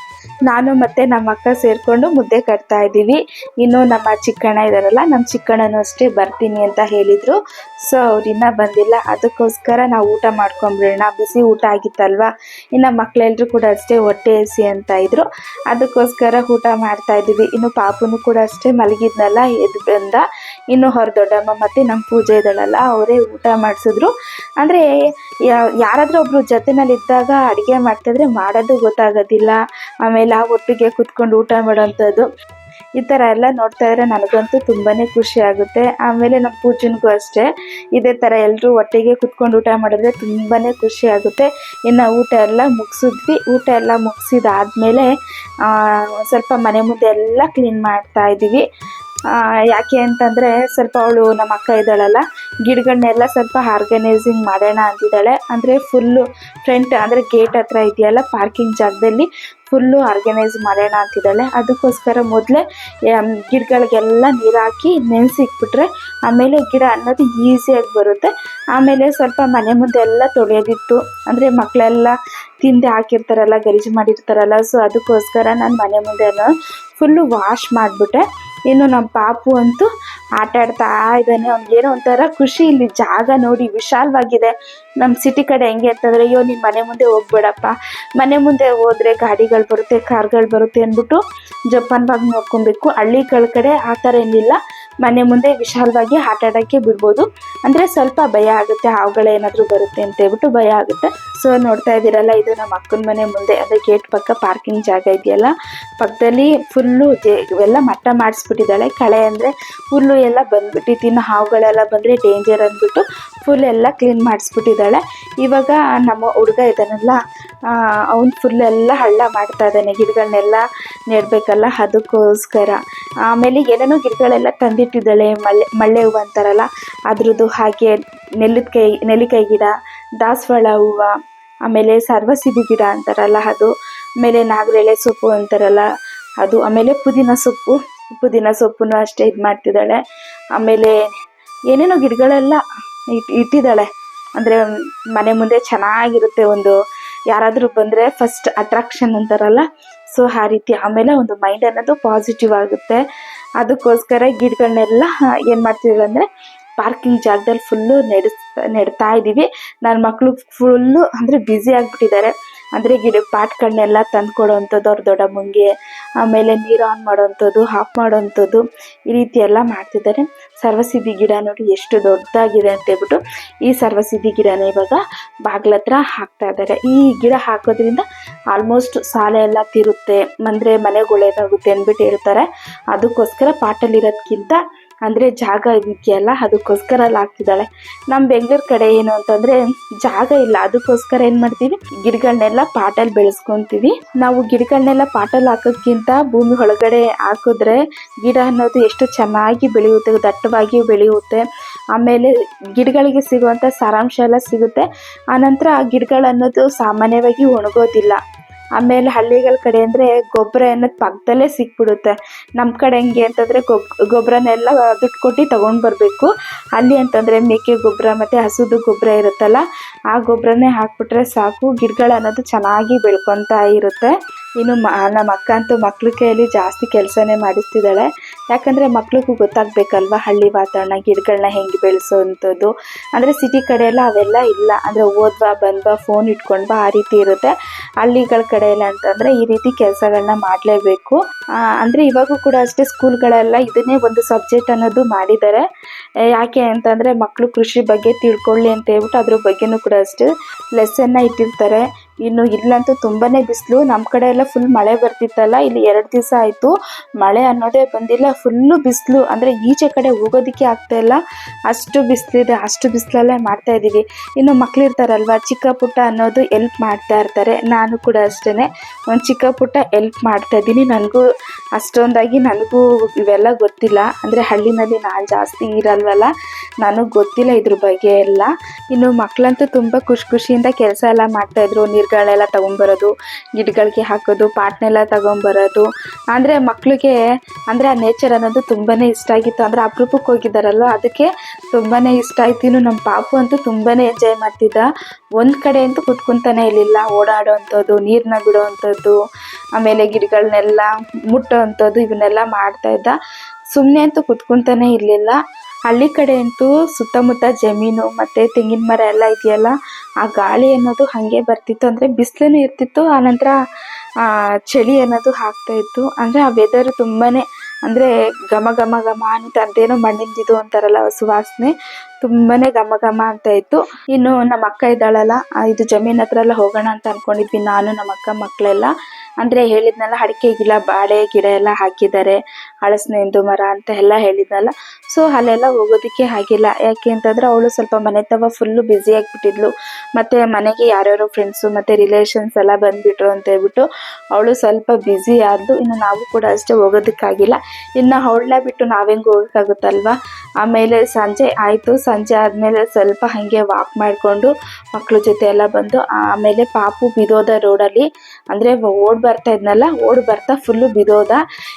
ನಾನು ಮತ್ತೆ ನಮ್ಮ ಅಕ್ಕ ಸೇರ್ಕೊಂಡು ಮುದ್ದೆ ಕಟ್ತಾ ಇದ್ದೀವಿ. ಇನ್ನು ನಮ್ಮ ಚಿಕ್ಕಣ್ಣ ಇದಾರಲ್ಲ, ನಮ್ಮ ಚಿಕ್ಕಣ್ಣನು ಅಷ್ಟೇ ಬರ್ತೀನಿ ಅಂತ ಹೇಳಿದ್ರು. ಸೊ ಅವ್ರಿನ್ನ ಬಂದಿಲ್ಲ. ಅದಕ್ಕೋಸ್ಕರ ನಾವು ಊಟ ಮಾಡ್ಕೊಂಬಿಡೋಣ ಬಿಸಿ ಊಟ ಆಗಿತ್ತಲ್ವ? ಇನ್ನು ಮಕ್ಕಳೆಲ್ಲರೂ ಕೂಡ ಅಷ್ಟೇ ಹೊಟ್ಟೆ ಎಸಿ ಅಂತ ಇದ್ರು. ಅದಕ್ಕೋಸ್ಕರ ಊಟ ಮಾಡ್ತಾ ಇದ್ದೀವಿ. ಇನ್ನು ಪಾಪುನು ಕೂಡ ಅಷ್ಟೇ ಮಲಗಿದ್ನಲ್ಲ, ಎದ್ದು ಬಂದ. ಇನ್ನು ಹೊರ ದೊಡ್ಡಮ್ಮ ಮತ್ತೆ ನಮ್ಮ ಪೂಜೆ ಇದ್ದಾಳಲ್ಲ, ಅವರೇ ಊಟ ಮಾಡಿಸಿದ್ರು. ಅಂದರೆ ಯಾರಾದರೂ ಒಬ್ರು ಜೊತೆನಲ್ಲಿದ್ದಾಗ ಅಡುಗೆ ಮಾಡ್ತಿದ್ರೆ ಮಾಡೋದು ಗೊತ್ತಾಗೋದಿಲ್ಲ. ಆಮೇಲೆ ಆ ಒಟ್ಟಿಗೆ ಕುತ್ಕೊಂಡು ಊಟ ಮಾಡೋವಂಥದ್ದು. ಈ ಥರ ಎಲ್ಲ ನೋಡ್ತಾ ಇದ್ರೆ ನನಗಂತೂ ತುಂಬಾ ಖುಷಿ ಆಗುತ್ತೆ. ಆಮೇಲೆ ನಮ್ಮ ಪೂಜನಿಗೂ ಅಷ್ಟೇ. ಇದೇ ಥರ ಎಲ್ಲರೂ ಒಟ್ಟಿಗೆ ಕುತ್ಕೊಂಡು ಊಟ ಮಾಡಿದ್ರೆ ತುಂಬಾ ಖುಷಿ ಆಗುತ್ತೆ. ಇನ್ನು ಊಟ ಎಲ್ಲ ಮುಗಿಸಿದ್ವಿ. ಊಟ ಎಲ್ಲ ಮುಗಿಸಿದಾದ್ಮೇಲೆ ಸ್ವಲ್ಪ ಮನೆ ಮುಂದೆ ಎಲ್ಲ ಕ್ಲೀನ್ ಮಾಡ್ತಾ ಇದ್ದೀವಿ. ಯಾಕೆ ಅಂತಂದರೆ ಸ್ವಲ್ಪ ಅವಳು ನಮ್ಮ ಅಕ್ಕ ಇದ್ದಾಳಲ್ಲ ಗಿಡಗಳನ್ನೆಲ್ಲ ಸ್ವಲ್ಪ ಆರ್ಗನೈಸಿಂಗ್ ಮಾಡೋಣ ಅಂತಿದ್ದಾಳೆ. ಅಂದರೆ ಫುಲ್ಲು ಫ್ರಂಟ್ ಅಂದರೆ ಗೇಟ್ ಹತ್ರ ಇದೆಯಲ್ಲ ಪಾರ್ಕಿಂಗ್ ಜಾಗದಲ್ಲಿ ಫುಲ್ಲು ಆರ್ಗನೈಸ್ ಮಾಡೋಣ ಅಂತಿದ್ದಾಳೆ. ಅದಕ್ಕೋಸ್ಕರ ಮೊದಲೇ ಗಿಡಗಳಿಗೆಲ್ಲ ನೀರು ಹಾಕಿ ನೆನೆಸಿಕ್ಬಿಟ್ರೆ ಆಮೇಲೆ ಗಿಡ ಅನ್ನೋದು ಈಸಿಯಾಗಿ ಬರುತ್ತೆ. ಆಮೇಲೆ ಸ್ವಲ್ಪ ಮನೆ ಮುಂದೆ ಎಲ್ಲ ತೊಳೆಯೋದಿತ್ತು ಅಂದರೆ ಮಕ್ಕಳೆಲ್ಲ ತಿಂದೆ ಹಾಕಿರ್ತಾರಲ್ಲ, ಗಲೀಜು ಮಾಡಿರ್ತಾರಲ್ಲ ಸೊ ಅದಕ್ಕೋಸ್ಕರ ನಾನು ಮನೆ ಮುಂದೆ ಫುಲ್ಲು ವಾಶ್ ಮಾಡಿಬಿಟ್ಟೆ. ಇನ್ನು ನಮ್ಮ ಪಾಪು ಅಂತೂ ಆಟ ಆಡ್ತಾ ಇದ್ದಾನೆ ಅವ್ನಿಗೇನೋ ಒಂಥರ ಖುಷಿ ಇಲ್ಲಿ ಜಾಗ ನೋಡಿ ವಿಶಾಲವಾಗಿದೆ. ನಮ್ಮ ಸಿಟಿ ಕಡೆ ಹೆಂಗೆ ಅಂತಂದರೆ, ಅಯ್ಯೋ, ನೀನು ಮನೆ ಮುಂದೆ ಹೋಗ್ಬೇಡಪ್ಪ. ಮನೆ ಮುಂದೆ ಹೋದರೆ ಗಾಡಿಗಳು ಬರುತ್ತೆ, ಕಾರ್ಗಳು ಬರುತ್ತೆ ಅಂದ್ಬಿಟ್ಟು ಜಪಾನ್ವಾಗಿ ನೋಡ್ಕೊಬೇಕು. ಹಳ್ಳಿಗಳ ಕಡೆ ಆ ಥರ ಏನಿಲ್ಲ. ಮನೆ ಮುಂದೆ ವಿಶಾಲವಾಗಿ ಆಟ ಆಡೋಕ್ಕೆ ಬಿಡ್ಬೋದು. ಅಂದರೆ ಸ್ವಲ್ಪ ಭಯ ಆಗುತ್ತೆ ಹಾವುಗಳೇನಾದರೂ ಬರುತ್ತೆ ಅಂತ ಹೇಳ್ಬಿಟ್ಟು ಭಯ ಆಗುತ್ತೆ. ಸೊ ನೋಡ್ತಾ ಇದ್ದೀರಲ್ಲ, ಇದು ನಮ್ಮ ಅಕ್ಕನ ಮನೆ ಮುಂದೆ, ಅಂದರೆ ಗೇಟ್ ಪಕ್ಕ ಪಾರ್ಕಿಂಗ್ ಜಾಗ ಇದೆಯಲ್ಲ. ಪಕ್ಕದಲ್ಲಿ ಫುಲ್ಲು ಎಲ್ಲ ಮಟ್ಟ ಮಾಡಿಸ್ಬಿಟ್ಟಿದ್ದಾಳೆ. ಕಳೆ ಅಂದರೆ ಫುಲ್ಲು ಎಲ್ಲ ಬಂದ್ಬಿಟ್ಟಿತ್ತು ಇನ್ನು ಹಾವುಗಳೆಲ್ಲ ಬಂದರೆ ಡೇಂಜರ್ ಅಂದ್ಬಿಟ್ಟು ಫುಲ್ ಎಲ್ಲ ಕ್ಲೀನ್ ಮಾಡಿಸ್ಬಿಟ್ಟಿದ್ದಾಳೆ. ಇವಾಗ ನಮ್ಮ ಹುಡುಗ ಇದ್ದಾನಲ್ಲ ಅವನು ಫುಲ್ ಎಲ್ಲ ಹಳ್ಳ ಮಾಡ್ತಾ ಇದ್ದಾನೆ. ಗಿಡಗಳನ್ನೆಲ್ಲ ನೆಡಬೇಕಲ್ಲ, ಅದಕ್ಕೋಸ್ಕರ. ಆಮೇಲೆ ಏನೇನೋ ಗಿಡಗಳೆಲ್ಲ ತಂದಿಟ್ಟಿದ್ದಾಳೆ ಮಲ್ಲೆ ಮಳ್ಳೆ ಹೂವು ಅಂತಾರಲ್ಲ, ಅದ್ರದ್ದು ಹಾಗೆ ನೆಲ್ಲದ ಕೈ, ನೆಲ್ಲಿಕಾಯಿ ಗಿಡ, ದಾಸವಾಳ ಹೂವು, ಆಮೇಲೆ ಸರ್ವಸಿದ್ಧಿ ಗಿಡ ಅಂತಾರಲ್ಲ ಅದು, ಆಮೇಲೆ ನಾಗರೆಳೆ ಸೊಪ್ಪು ಅಂತಾರಲ್ಲ ಅದು, ಆಮೇಲೆ ಪುದೀನ ಸೊಪ್ಪು, ಪುದೀನ ಸೊಪ್ಪನ್ನು ಅಷ್ಟೇ ಇದು ಮಾಡ್ತಿದ್ದಾಳೆ. ಆಮೇಲೆ ಏನೇನೋ ಗಿಡಗಳೆಲ್ಲ ಇಟ್, ಇಟ್ಟಿದ್ದಾಳೆ. ಅಂದರೆ ಮನೆ ಮುಂದೆ ಚೆನ್ನಾಗಿರುತ್ತೆ ಒಂದು, ಯಾರಾದರೂ ಬಂದರೆ ಫಸ್ಟ್ ಅಟ್ರಾಕ್ಷನ್ ಅಂತಾರಲ್ಲ ಸೊ ಆ ರೀತಿ ಆಮೇಲೆ ಒಂದು ಮೈಂಡ್ ಅನ್ನೋದು ಪಾಸಿಟಿವ್ ಆಗುತ್ತೆ. ಅದಕ್ಕೋಸ್ಕರ ಗಿಡಗಳನ್ನೆಲ್ಲ ಏನು ಮಾಡ್ತಿದ್ರು ಅಂದರೆ ಪಾರ್ಕಿಂಗ್ ಜಾಗದಲ್ಲಿ ಫುಲ್ಲು ನೆಡೆಸ್, ನೆಡ್ತಾ ಇದ್ದೀವಿ ನನ್ನ ಮಕ್ಕಳು ಫುಲ್ಲು ಅಂದರೆ ಬ್ಯುಸಿ ಆಗಿಬಿಟ್ಟಿದ್ದಾರೆ. ಅಂದರೆ ಗಿಡ ಪಾಟ್ಗಳನ್ನೆಲ್ಲ ತಂದು ಕೊಡೋವಂಥದ್ದು ಅವ್ರ ದೊಡ್ಡಮ್ಮಂಗೆ ಆಮೇಲೆ ನೀರು ಆನ್ ಮಾಡೋವಂಥದ್ದು ಆಫ್ ಮಾಡೋವಂಥದ್ದು ಈ ರೀತಿ ಎಲ್ಲ ಮಾಡ್ತಿದ್ದಾರೆ. ಸರ್ವಸಿದ್ಧಿ ಗಿಡ ನೋಡಿ ಎಷ್ಟು ದೊಡ್ಡದಾಗಿದೆ ಅಂತ ಹೇಳ್ಬಿಟ್ಟು ಈ ಸರ್ವಸಿದ್ಧಿ ಗಿಡನ ಇವಾಗ ಬಾಗ್ಲ ಹತ್ರ ಹಾಕ್ತಾ ಇದ್ದಾರೆ. ಈ ಗಿಡ ಹಾಕೋದ್ರಿಂದ ಆಲ್ಮೋಸ್ಟ್ ಸಾಲ ಎಲ್ಲ ತೀರುತ್ತೆ. ಅಂದರೆ ಮನೆಗೆ ಒಳ್ಳೇದಾಗುತ್ತೆ ಅಂದ್ಬಿಟ್ಟು ಹೇಳ್ತಾರೆ. ಅದಕ್ಕೋಸ್ಕರ ಪಾಟಲ್ಲಿರೋದ್ಕಿಂತ ಅಂದರೆ ಜಾಗ ಇದೆಯಲ್ಲ ಅದಕ್ಕೋಸ್ಕರ ಅಲ್ಲಿ ಹಾಕ್ತಿದ್ದಾಳೆ ನಮ್ಮ ಬೆಂಗಳೂರು ಕಡೆ ಏನು ಅಂತಂದರೆ ಜಾಗ ಇಲ್ಲ. ಅದಕ್ಕೋಸ್ಕರ ಏನು ಮಾಡ್ತೀವಿ? ಗಿಡಗಳನ್ನೆಲ್ಲ ಪಾಟಲ್ಲಿ ಬೆಳೆಸ್ಕೊತೀವಿ. ನಾವು ಗಿಡಗಳನ್ನೆಲ್ಲ ಪಾಟಲ್ಲಿ ಹಾಕೋದ್ಕಿಂತ ಭೂಮಿ ಒಳಗಡೆ ಹಾಕಿದ್ರೆ ಗಿಡ ಅನ್ನೋದು ಎಷ್ಟು ಚೆನ್ನಾಗಿ ಬೆಳೆಯುತ್ತೆ, ದಟ್ಟವಾಗಿ ಬೆಳೆಯುತ್ತೆ. ಆಮೇಲೆ ಗಿಡಗಳಿಗೆ ಸಿಗುವಂಥ ಸಾರಾಂಶ ಎಲ್ಲ ಸಿಗುತ್ತೆ. ಆನಂತರ ಆ ಗಿಡಗಳನ್ನೋದು ಸಾಮಾನ್ಯವಾಗಿ ಒಣಗೋದಿಲ್ಲ. ಆಮೇಲೆ ಹಳ್ಳಿಗಳ ಕಡೆ ಅಂದರೆ ಗೊಬ್ಬರ ಅನ್ನೋದು ಪಕ್ಕದಲ್ಲೇ ಸಿಕ್ಬಿಡುತ್ತೆ. ನಮ್ಮ ಕಡೆ ಹೆಂಗೆ ಅಂತಂದರೆ ಗೊಬ್, ಗೊಬ್ಬರನೆಲ್ಲ ದುಡ್ಡು ಕೊಟ್ಟು ತೊಗೊಂಡು ಬರಬೇಕು. ಅಲ್ಲಿ ಅಂತಂದರೆ ಮೇಕೆ ಗೊಬ್ಬರ ಮತ್ತು ಹಸುದು ಗೊಬ್ಬರ ಇರುತ್ತಲ್ಲ, ಆ ಗೊಬ್ಬರನೇ ಹಾಕ್ಬಿಟ್ರೆ ಸಾಕು. ಗಿಡಗಳು ಅನ್ನೋದು ಚೆನ್ನಾಗಿ ಬೆಳ್ಕೊತಾ ಇರುತ್ತೆ. ಇನ್ನು ಮ, ನಮ್ಮ ಅಕ್ಕ ಅಂತೂ ಮಕ್ಳ ಕೈಯಲ್ಲಿ ಜಾಸ್ತಿ ಕೆಲಸನೇ ಮಾಡಿಸ್ತಿದ್ದಾಳೆ. ಯಾಕಂದರೆ ಮಕ್ಳಿಗೂ ಗೊತ್ತಾಗಬೇಕಲ್ವ ಹಳ್ಳಿ ವಾತಾವರಣ ಗಿಡಗಳನ್ನ ಹೆಂಗೆ ಬೆಳೆಸೋವಂಥದ್ದು ಅಂದರೆ ಸಿಟಿ ಕಡೆ ಎಲ್ಲ ಅವೆಲ್ಲ ಇಲ್ಲ. ಅಂದರೆ ಓದ್ವಾ, ಬಂದ್ವಾ ಫೋನ್ ಇಟ್ಕೊಂಡು ಬಾ ಆ ರೀತಿ ಇರುತ್ತೆ. ಹಳ್ಳಿಗಳ ಕಡೆ ಎಲ್ಲ ಅಂತಂದರೆ ಈ ರೀತಿ ಕೆಲಸಗಳನ್ನ ಮಾಡಲೇಬೇಕು. ಅಂದರೆ ಇವಾಗೂ ಕೂಡ ಅಷ್ಟೇ ಸ್ಕೂಲ್ಗಳೆಲ್ಲ ಇದನ್ನೇ ಒಂದು ಸಬ್ಜೆಕ್ಟ್ ಅನ್ನೋದು ಮಾಡಿದ್ದಾರೆ. ಯಾಕೆ ಅಂತಂದರೆ ಮಕ್ಕಳು ಕೃಷಿ ಬಗ್ಗೆ ತಿಳ್ಕೊಳ್ಳಿ ಅಂತ ಹೇಳ್ಬಿಟ್ಟು ಅದ್ರ ಬಗ್ಗೆನೂ ಕೂಡ ಅಷ್ಟೇ ಲೆಸನ್ನ ಇಟ್ಟಿರ್ತಾರೆ. ಇನ್ನು ಇಲ್ಲಂತೂ ತುಂಬಾನೇ ಬಿಸಿಲು. ನಮ್ಮ ಕಡೆ ಎಲ್ಲ ಫುಲ್ ಮಳೆ ಬರ್ತಿತ್ತಲ್ಲ, ಇಲ್ಲಿ ಎರಡು ದಿವಸ ಆಯಿತು. ಮಳೆ ಅನ್ನೋದೇ ಬಂದಿಲ್ಲ ಫುಲ್ಲು ಬಿಸಿಲು. ಅಂದರೆ ಈಚೆ ಕಡೆ ಹೋಗೋದಕ್ಕೆ ಆಗ್ತಾ ಇಲ್ಲ. ಅಷ್ಟು ಬಿಸಿಲಿದೆ, ಅಷ್ಟು ಬಿಸಿಲಲ್ಲೇ ಮಾಡ್ತಾ ಇದ್ದೀವಿ ಇನ್ನು ಮಕ್ಳು ಇರ್ತಾರಲ್ವ ಚಿಕ್ಕ ಪುಟ್ಟ ಅನ್ನೋದು ಎಲ್ಪ್ ಮಾಡ್ತಾ ಇರ್ತಾರೆ. ನಾನು ಕೂಡ ಅಷ್ಟೇ ಒಂದು ಚಿಕ್ಕ ಪುಟ್ಟ ಎಲ್ಪ್ ಮಾಡ್ತಾ ಇದ್ದೀನಿ ನನಗೂ ಅಷ್ಟೊಂದಾಗಿ ನನಗೂ ಇವೆಲ್ಲ ಗೊತ್ತಿಲ್ಲ. ಅಂದರೆ ಹಳ್ಳಿನಲ್ಲಿ ನಾನು ಜಾಸ್ತಿ ಇರಲ್ವಲ್ಲ, ನನಗೆ ಗೊತ್ತಿಲ್ಲ ಇದ್ರ ಬಗ್ಗೆ ಎಲ್ಲ. ಇನ್ನು ಮಕ್ಕಳಂತೂ ತುಂಬ ಖುಷಿ ಖುಷಿಯಿಂದ ಕೆಲಸ ಎಲ್ಲ ಮಾಡ್ತಾಯಿದ್ರು ನೀರುಗಳೆಲ್ಲ ತಗೊಂಡ್ಬರೋದು ಗಿಡಗಳಿಗೆ ಹಾಕೋದು, ಪಾಟ್ನೆಲ್ಲ ತಗೊಂಬರೋದು. ಅಂದರೆ ಮಕ್ಕಳಿಗೆ ಅಂದರೆ ಆ ನೇಚರ್ ಅನ್ನೋದು ತುಂಬಾ ಇಷ್ಟ ಆಗಿತ್ತು. ಅಂದರೆ ಅಪರೂಪಕ್ಕೆ ಹೋಗಿದ್ದಾರಲ್ಲ ಅದಕ್ಕೆ ತುಂಬಾ ಇಷ್ಟ ಆಯ್ತು. ನಮ್ಮ ಪಾಪು ಅಂತೂ ತುಂಬಾ ಎಂಜಾಯ್ ಮಾಡ್ತಿದ್ದ. ಒಂದು ಕಡೆ ಅಂತೂ ಕುತ್ಕೊಂತಾನೆ ಇರಲಿಲ್ಲ. ಓಡಾಡೋ ಅಂಥದ್ದು ನೀರನ್ನ ಬಿಡೋ ಅಂಥದ್ದು, ಆಮೇಲೆ ಗಿಡಗಳನ್ನೆಲ್ಲ ಮುಟ್ಟೋ ಅಂಥದ್ದು, ಇವನ್ನೆಲ್ಲ ಮಾಡ್ತಾ ಇದ್ದ. ಸುಮ್ಮನೆ ಅಂತೂ ಕುತ್ಕೊಂತಾನೆ ಇರಲಿಲ್ಲ. ಹಳ್ಳಿ ಕಡೆ ಅಂತೂ ಸುತ್ತಮುತ್ತ ಜಮೀನು ಮತ್ತು ತೆಂಗಿನ ಮರ ಎಲ್ಲ ಇದೆಯಲ್ಲ, ಆ ಗಾಳಿ ಅನ್ನೋದು ಹಾಗೆ ಬರ್ತಿತ್ತು ಅಂದರೆ ಬಿಸಿಲೂ ಇರ್ತಿತ್ತು ಆನಂತರ ಚಳಿ ಅನ್ನೋದು ಆಗ್ತಾ ಇತ್ತು. ಅಂದರೆ ಆ ವೆದರ್ ತುಂಬಾ ಅಂದರೆ ಘಮ ಘಮ ಘಮ ಅಂತ ಅದೇನೋ ಮಣ್ಣಿಂದಿದು ಅಂತಾರಲ್ಲ ಸುವಾಸನೆ ತುಂಬಾ ಘಮ ಘಮ ಅಂತ ಇತ್ತು. ಇನ್ನು ನಮ್ಮ ಅಕ್ಕ ಇದ್ದಾಳಲ್ಲ ಇದು ಜಮೀನ್ ಹತ್ರ ಎಲ್ಲ ಹೋಗೋಣ ಅಂತ ಅನ್ಕೊಂಡಿದ್ವಿ, ನಾನು, ನಮ್ಮ ಅಕ್ಕ ಮಕ್ಕಳೆಲ್ಲ ಅಂದರೆ ಹೇಳಿದ್ನಲ್ಲ, ಅಡಿಕೆ ಗಿಡ, ಬಾಳೆ ಗಿಡ ಎಲ್ಲ ಹಾಕಿದ್ದಾರೆ ಹಳಸಿನೆಂದು ಮರ ಅಂತ ಎಲ್ಲ ಹೇಳಿದ್ನಲ್ಲ. ಸೊ ಅಲ್ಲೆಲ್ಲ ಹೋಗೋದಕ್ಕೆ ಆಗಿಲ್ಲ. ಯಾಕೆ ಅಂತಂದ್ರೆ ಅವಳು ಸ್ವಲ್ಪ ಮನೆ ತವ ಫುಲ್ಲು ಬ್ಯುಸಿ ಆಗಿಬಿಟ್ಟಿದ್ಲು. ಮತ್ತೆ ಮನೆಗೆ ಯಾರ್ಯಾರು ಫ್ರೆಂಡ್ಸು ಮತ್ತೆ ರಿಲೇಷನ್ಸ್ ಎಲ್ಲ ಬಂದ್ಬಿಟ್ರು ಅಂತ ಹೇಳ್ಬಿಟ್ಟು ಅವಳು ಸ್ವಲ್ಪ ಬ್ಯುಸಿ ಆದ್ದು ಇನ್ನು ನಾವು ಕೂಡ ಅಷ್ಟೇ ಹೋಗೋದಕ್ಕಾಗಿಲ್ಲ. ಇನ್ನು ಅವಳನ್ನ ಬಿಟ್ಟು ನಾವೆಂಗೆ ಹೋಗೋಕ್ಕಾಗುತ್ತಲ್ವ? ಆಮೇಲೆ ಸಂಜೆ ಆಯಿತು. ಸಂಜೆ ಆದಮೇಲೆ ಸ್ವಲ್ಪ ಹಾಗೆ ವಾಕ್ ಮಾಡಿಕೊಂಡು ಮಕ್ಕಳ ಜೊತೆ ಎಲ್ಲ ಬಂದು, ಆಮೇಲೆ ಪಾಪು ಬಿದೋದ ರೋಡಲ್ಲಿ ಅಂದರೆ ಓಡ್ ಬರ್ತಾ ಇದ್ನಲ್ಲ, ಓಡ್ ಬರ್ತಾ ಫುಲ್ಲು ಬಿದೋದ.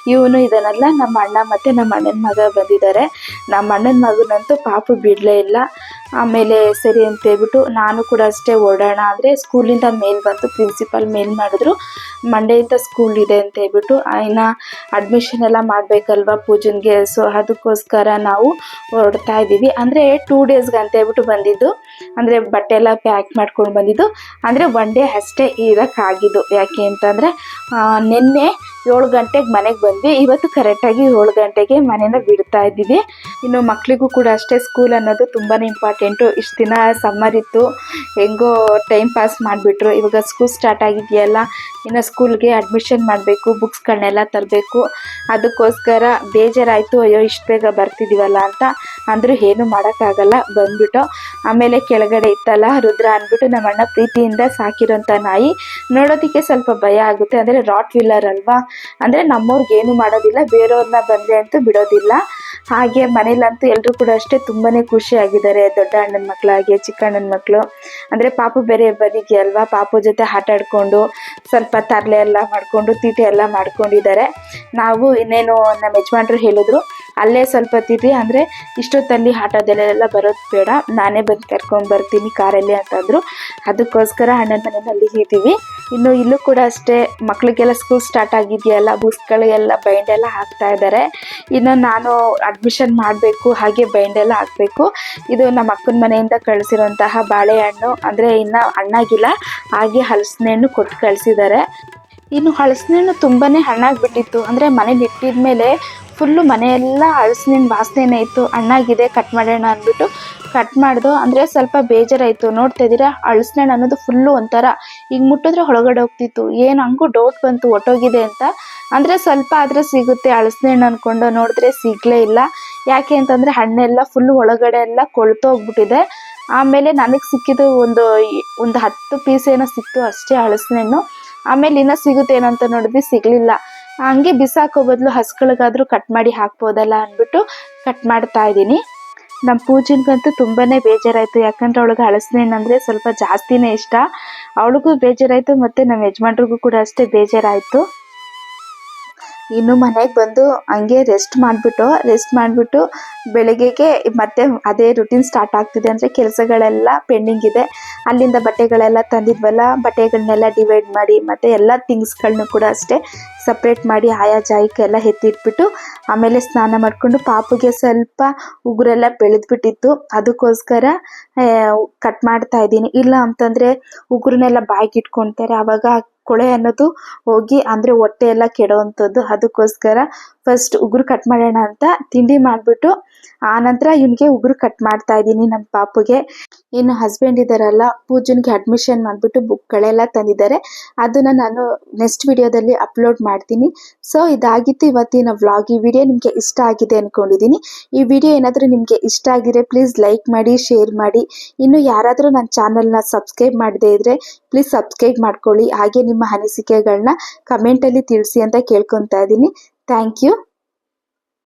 ಇವನು ಇದನ್ನೆಲ್ಲ ನಮ್ಮ ಅಣ್ಣ ಮತ್ತು ನಮ್ಮ ಅಣ್ಣನ ಮಗ ಬಂದಿದ್ದಾರೆ. ನಮ್ಮ ಅಣ್ಣನ ಮಗನಂತೂ ಪಾಪು ಬಿಡಲೇ ಇಲ್ಲ. ಆಮೇಲೆ ಸರಿ ಅಂತ ಹೇಳ್ಬಿಟ್ಟು ನಾನು ಕೂಡ ಅಷ್ಟೇ ಓಡೋಣ ಅಂದರೆ ಸ್ಕೂಲಿಂದ ಮೇಲ್ ಬಂತು ಪ್ರಿನ್ಸಿಪಲ್ ಮೇಲ್ ಮಾಡಿದ್ರು. ಮಂಡೆಯಿಂದ ಸ್ಕೂಲ್ ಇದೆ ಅಂತ ಹೇಳ್ಬಿಟ್ಟು ಇನ್ನು ಅಡ್ಮಿಷನ್ ಎಲ್ಲ ಮಾಡಬೇಕಲ್ವ ಪೂಜನ್ಗೆ? ಸೊ ಅದಕ್ಕೋಸ್ಕರ ನಾವು ಹೊರಡ್ತಾ ಇದ್ದೀವಿ. ಅಂದರೆ ಟೂ ಡೇಸ್ಗೆ ಅಂತ ಹೇಳ್ಬಿಟ್ಟು ಬಂದಿದ್ದು. ಅಂದರೆ ಬಟ್ಟೆ ಎಲ್ಲ ಪ್ಯಾಕ್ ಮಾಡ್ಕೊಂಡು ಬಂದಿದ್ದು. ಅಂದರೆ ಒನ್ ಡೇ ಅಷ್ಟೇ ಇರೋಕ್ಕಾಗಿದ್ದು. ಯಾಕೆ ಅಂತಂದರೆ ನಿನ್ನೆ ಏಳು ಗಂಟೆಗೆ ಮನೆಗೆ ಬಂದ್ವಿ. ಇವತ್ತು ಕರೆಕ್ಟಾಗಿ ಏಳು ಗಂಟೆಗೆ ಮನೇನ ಬಿಡ್ತಾ ಇದ್ದೀವಿ. ಇನ್ನು ಮಕ್ಕಳಿಗೂ ಕೂಡ ಅಷ್ಟೇ ಸ್ಕೂಲ್ ಅನ್ನೋದು ತುಂಬಾ ಇಂಪಾರ್ಟೆಂಟು ಇಷ್ಟು ದಿನ ಸಮ್ಮರ್ ಇತ್ತು. ಹೆಂಗೋ ಟೈಮ್ ಪಾಸ್ ಮಾಡಿಬಿಟ್ರು. ಇವಾಗ ಸ್ಕೂಲ್ ಸ್ಟಾರ್ಟ್ ಆಗಿದೆಯಲ್ಲ. ಇನ್ನು ಸ್ಕೂಲ್ಗೆ ಅಡ್ಮಿಷನ್ ಮಾಡಬೇಕು ಬುಕ್ಸ್ಗಳನ್ನೆಲ್ಲ ತರಬೇಕು. ಅದಕ್ಕೋಸ್ಕರ ಬೇಜಾರಾಯಿತು, ಅಯ್ಯೋ, ಇಷ್ಟು ಬೇಗ ಬರ್ತಿದ್ದೀವಲ್ಲ ಅಂತ. ಅಂದರೂ ಏನು ಮಾಡೋಕ್ಕಾಗಲ್ಲ, ಬಂದ್ಬಿಟ್ಟು. ಆಮೇಲೆ ಕೆಳಗಡೆ ಇತ್ತಲ್ಲ, ರುದ್ರ ಅಂದ್ಬಿಟ್ಟು ನಮ್ಮ ಅಣ್ಣ ಪ್ರೀತಿಯಿಂದ ಸಾಕಿರೋಂಥ ನಾಯಿ. ನೋಡೋದಕ್ಕೆ ಸ್ವಲ್ಪ ಭಯ ಆಗುತ್ತೆ. ಅಂದರೆ ರಾಟ್ ವಿಲ್ಲರ್ ಅಲ್ವಾ? ಅಂದರೆ ನಮ್ಮವ್ರಿಗೆ ಏನು ಮಾಡೋದಿಲ್ಲ ಬೇರೆಯವ್ರನ್ನ ಬಂದರೆ ಅಂತೂ ಬಿಡೋದಿಲ್ಲ. ಹಾಗೆ ಮನೇಲಂತೂ ಎಲ್ಲರೂ ಕೂಡ ಅಷ್ಟೇ ತುಂಬಾ ಖುಷಿಯಾಗಿದ್ದಾರೆ, ದೊಡ್ಡ ಅಣ್ಣನ ಮಕ್ಕಳಾಗಿ ಚಿಕ್ಕ ಅಣ್ಣನ ಮಕ್ಕಳು ಅಂದರೆ ಪಾಪು ಬೇರೆ ಬದಿಗೆ ಅಲ್ವಾ, ಪಾಪು ಜೊತೆ ಆಟ ಆಡ್ಕೊಂಡು, ಸ್ವಲ್ಪ ತರಲೆ ಎಲ್ಲ ಮಾಡಿಕೊಂಡು, ತೀಟೆ ಎಲ್ಲ ಮಾಡ್ಕೊಂಡಿದ್ದಾರೆ. ನಾವು ಇನ್ನೇನು ನಮ್ಮ ಯಜಮಾನ್ರು ಹೇಳಿದ್ರು ಅಲ್ಲೇ ಸ್ವಲ್ಪ ತಿರಿ ಅಂದರೆ ಇಷ್ಟೊತ್ತಲ್ಲಿ ಆಟೋದಲ್ಲೆಲ್ಲ ಬರೋದು ಬೇಡ. ನಾನೇ ಬಂದು ಕರ್ಕೊಂಡು ಬರ್ತೀನಿ ಕಾರಲ್ಲಿ ಅಂತಂದರು. ಅದಕ್ಕೋಸ್ಕರ ಅಣ್ಣನ ಮನೆಯಲ್ಲಿ ಇದ್ದೀವಿ. ಇನ್ನು ಇಲ್ಲೂ ಕೂಡ ಅಷ್ಟೇ ಮಕ್ಕಳಿಗೆಲ್ಲ ಸ್ಕೂಲ್ ಸ್ಟಾರ್ಟ್ ಆಗಿದೆಯಲ್ಲ ಬುಕ್ಸ್ಗಳಿಗೆಲ್ಲ ಬೈಂಡ್ ಎಲ್ಲ ಹಾಕ್ತಾ ಇದ್ದಾರೆ ಇನ್ನು ನಾನು ಅಡ್ಮಿಷನ್ ಮಾಡಬೇಕು, ಹಾಗೆ ಬೈಂಡ್ ಎಲ್ಲ ಹಾಕಬೇಕು. ಇದು ನಮ್ಮ ಅಕ್ಕನ ಮನೆಯಿಂದ ಕಳಿಸಿರುವಂತಹ ಬಾಳೆಹಣ್ಣು. ಅಂದರೆ ಇನ್ನು ಹಣ್ಣಾಗಿಲ್ಲ, ಹಾಗೆ ಹಲಸಿನ ಕೊಟ್ಟು ಕಳಿಸಿದ್ದಾರೆ ಇನ್ನು ಹಲಸಿನ ಹಣ್ಣು ತುಂಬಾ ಹಣ್ಣಾಗಿಬಿಟ್ಟಿತ್ತು. ಅಂದರೆ ಮನೇಲಿ ಇಟ್ಟಿದ ಮೇಲೆ ಫುಲ್ಲು ಮನೆಯೆಲ್ಲ ಹಲಸಿನ ವಾಸನೆನೇ ಇತ್ತು. ಹಣ್ಣಾಗಿದೆ ಕಟ್ ಮಾಡೋಣ ಅಂದ್ಬಿಟ್ಟು ಕಟ್ ಮಾಡಿದು, ಅಂದರೆ ಸ್ವಲ್ಪ ಬೇಜಾರಾಯಿತು. ನೋಡ್ತಾ ಇದ್ದೀರಾ? ಹಣ್ಣು ಅನ್ನೋದು ಫುಲ್ಲು ಒಂಥರ. ಈಗ ಮುಟ್ಟಿದ್ರೆ ಒಳಗಡೆ ಹೋಗ್ತಿತ್ತು. ಏನು, ಹಂಗೂ ಡೌಟ್ ಬಂತು, ಒಟ್ಟೋಗಿದೆ ಅಂತ. ಅಂದರೆ ಸ್ವಲ್ಪ ಆದರೆ ಸಿಗುತ್ತೆ ಹಣ್ಣು ಅಂದ್ಕೊಂಡು ನೋಡಿದ್ರೆ ಸಿಗಲೇ ಇಲ್ಲ. ಯಾಕೆ ಅಂತಂದರೆ ಹಣ್ಣೆಲ್ಲ ಫುಲ್ಲು ಒಳಗಡೆ ಎಲ್ಲ ಕೊಳ್ತೋಗ್ಬಿಟ್ಟಿದೆ ಆಮೇಲೆ ನನಗೆ ಸಿಕ್ಕಿದ್ದು ಒಂದು ಒಂದು ಹತ್ತು ಪೀಸ್ ಏನೋ ಸಿಕ್ತು ಅಷ್ಟೇ ಹಣ್ಣು ಆಮೇಲೆ ಇನ್ನೂ ಸಿಗುತ್ತೆ ಅಂತ ನೋಡಿದ್ವಿ, ಸಿಗಲಿಲ್ಲ. ಹಂಗೆ ಬಿಸಾಕೋ ಬದಲು ಹಸ್ಗಳಿಗಾದ್ರೂ ಕಟ್ ಮಾಡಿ ಹಾಕ್ಬೋದಲ್ಲ ಅಂದ್ಬಿಟ್ಟು ಕಟ್ ಮಾಡ್ತಾ ಇದ್ದೀನಿ. ನಮ್ಮ ಪೂಜನ್ಗಂತೂ ತುಂಬಾ ಬೇಜಾರಾಯಿತು. ಯಾಕಂದ್ರೆ ಅವಳಿಗೆ ಅಂದರೆ ಸ್ವಲ್ಪ ಜಾಸ್ತಿನೇ ಇಷ್ಟ. ಅವಳಿಗೂ ಬೇಜಾರಾಯಿತು ಮತ್ತು ನಮ್ಮ ಯಜಮಾನ್ರಿಗೂ ಕೂಡ ಅಷ್ಟೇ ಬೇಜಾರಾಯಿತು. ಇನ್ನು ಮನೆಗೆ ಬಂದು ಹಂಗೆ ರೆಸ್ಟ್ ಮಾಡಿಬಿಟ್ಟು ರೆಸ್ಟ್ ಮಾಡಿಬಿಟ್ಟು ಬೆಳಗ್ಗೆಗೆ ಮತ್ತೆ ಅದೇ ರುಟೀನ್ ಸ್ಟಾರ್ಟ್ ಆಗ್ತಿದೆ ಅಂದರೆ ಕೆಲಸಗಳೆಲ್ಲ ಪೆಂಡಿಂಗ್ ಇದೆ. ಅಲ್ಲಿಂದ ಬಟ್ಟೆಗಳೆಲ್ಲ ತಂದಿದ್ವಲ್ಲ ಬಟ್ಟೆಗಳನ್ನೆಲ್ಲ ಡಿವೈಡ್ ಮಾಡಿ ಮತ್ತು ಎಲ್ಲ ಥಿಂಗ್ಸ್ಗಳನ್ನೂ ಕೂಡ ಅಷ್ಟೇ ಸಪ್ರೇಟ್ ಮಾಡಿ ಆಯಾ ಜಾಯಿಕ್ಕೆ ಎಲ್ಲ ಎತ್ತಿಟ್ಬಿಟ್ಟು, ಆಮೇಲೆ ಸ್ನಾನ ಮಾಡಿಕೊಂಡು ಪಾಪುಗೆ ಸ್ವಲ್ಪ ಉಗುರೆಲ್ಲ ಬೆಳೆದ್ಬಿಟ್ಟಿತ್ತು. ಅದಕ್ಕೋಸ್ಕರ ಕಟ್ ಮಾಡ್ತಾ ಇದ್ದೀನಿ. ಇಲ್ಲ ಅಂತಂದರೆ ಉಗುರನ್ನೆಲ್ಲ ಬಾಯಿಗೆ ಇಟ್ಕೊತಾರೆ. ಆವಾಗ ಕೊಳೆ ಅನ್ನೋದು ಹೋಗಿ ಅಂದರೆ ಹೊಟ್ಟೆ ಎಲ್ಲ ಕೆಡೋವಂಥದ್ದು. ಅದಕ್ಕೋಸ್ಕರ ಫಸ್ಟ್ ಉಗುರು ಕಟ್ ಮಾಡೋಣ ಅಂತ ತಿಂಡಿ ಮಾಡಿಬಿಟ್ಟು ಆನಂತರ ಇವನಿಗೆ ಉಗುರು ಕಟ್ ಮಾಡ್ತಾ ಇದ್ದೀನಿ ನಮ್ಮ ಪಾಪುಗೆ. ಇನ್ನು ಹಸ್ಬೆಂಡ್ ಇದಾರಲ್ಲ, ಪೂಜನ್ಗೆ ಅಡ್ಮಿಷನ್ ಮಾಡಿಬಿಟ್ಟು ಬುಕ್ಗಳೆಲ್ಲ ತಂದಿದ್ದಾರೆ. ಅದನ್ನ ನಾನು ನೆಕ್ಸ್ಟ್ ವಿಡಿಯೋದಲ್ಲಿ ಅಪ್ಲೋಡ್ ಮಾಡ್ತೀನಿ. ಸೊ ಇದಾಗಿತ್ತು ಇವತ್ತಿನ ವ್ಲಾಗ್ ಈ ವಿಡಿಯೋ ನಿಮಗೆ ಇಷ್ಟ ಆಗಿದೆ ಅನ್ಕೊಂಡಿದ್ದೀನಿ. ಈ ವಿಡಿಯೋ ಏನಾದರೂ ನಿಮಗೆ ಇಷ್ಟ ಆಗಿದ್ರೆ ಪ್ಲೀಸ್ ಲೈಕ್ ಮಾಡಿ ಶೇರ್ ಮಾಡಿ. ಇನ್ನು ಯಾರಾದರೂ ನನ್ನ ಚಾನಲ್ನ ಸಬ್ಸ್ಕ್ರೈಬ್ ಮಾಡದೇ ಇದ್ರೆ ಪ್ಲೀಸ್ ಸಬ್ಸ್ಕ್ರೈಬ್ ಮಾಡ್ಕೊಳ್ಳಿ. ಹಾಗೆ ನಿಮ್ಮ ಅನಿಸಿಕೆಗಳನ್ನ ಕಮೆಂಟಲ್ಲಿ ತಿಳಿಸಿ ಅಂತ ಕೇಳ್ಕೊತಾ ಇದ್ದೀನಿ. Thank you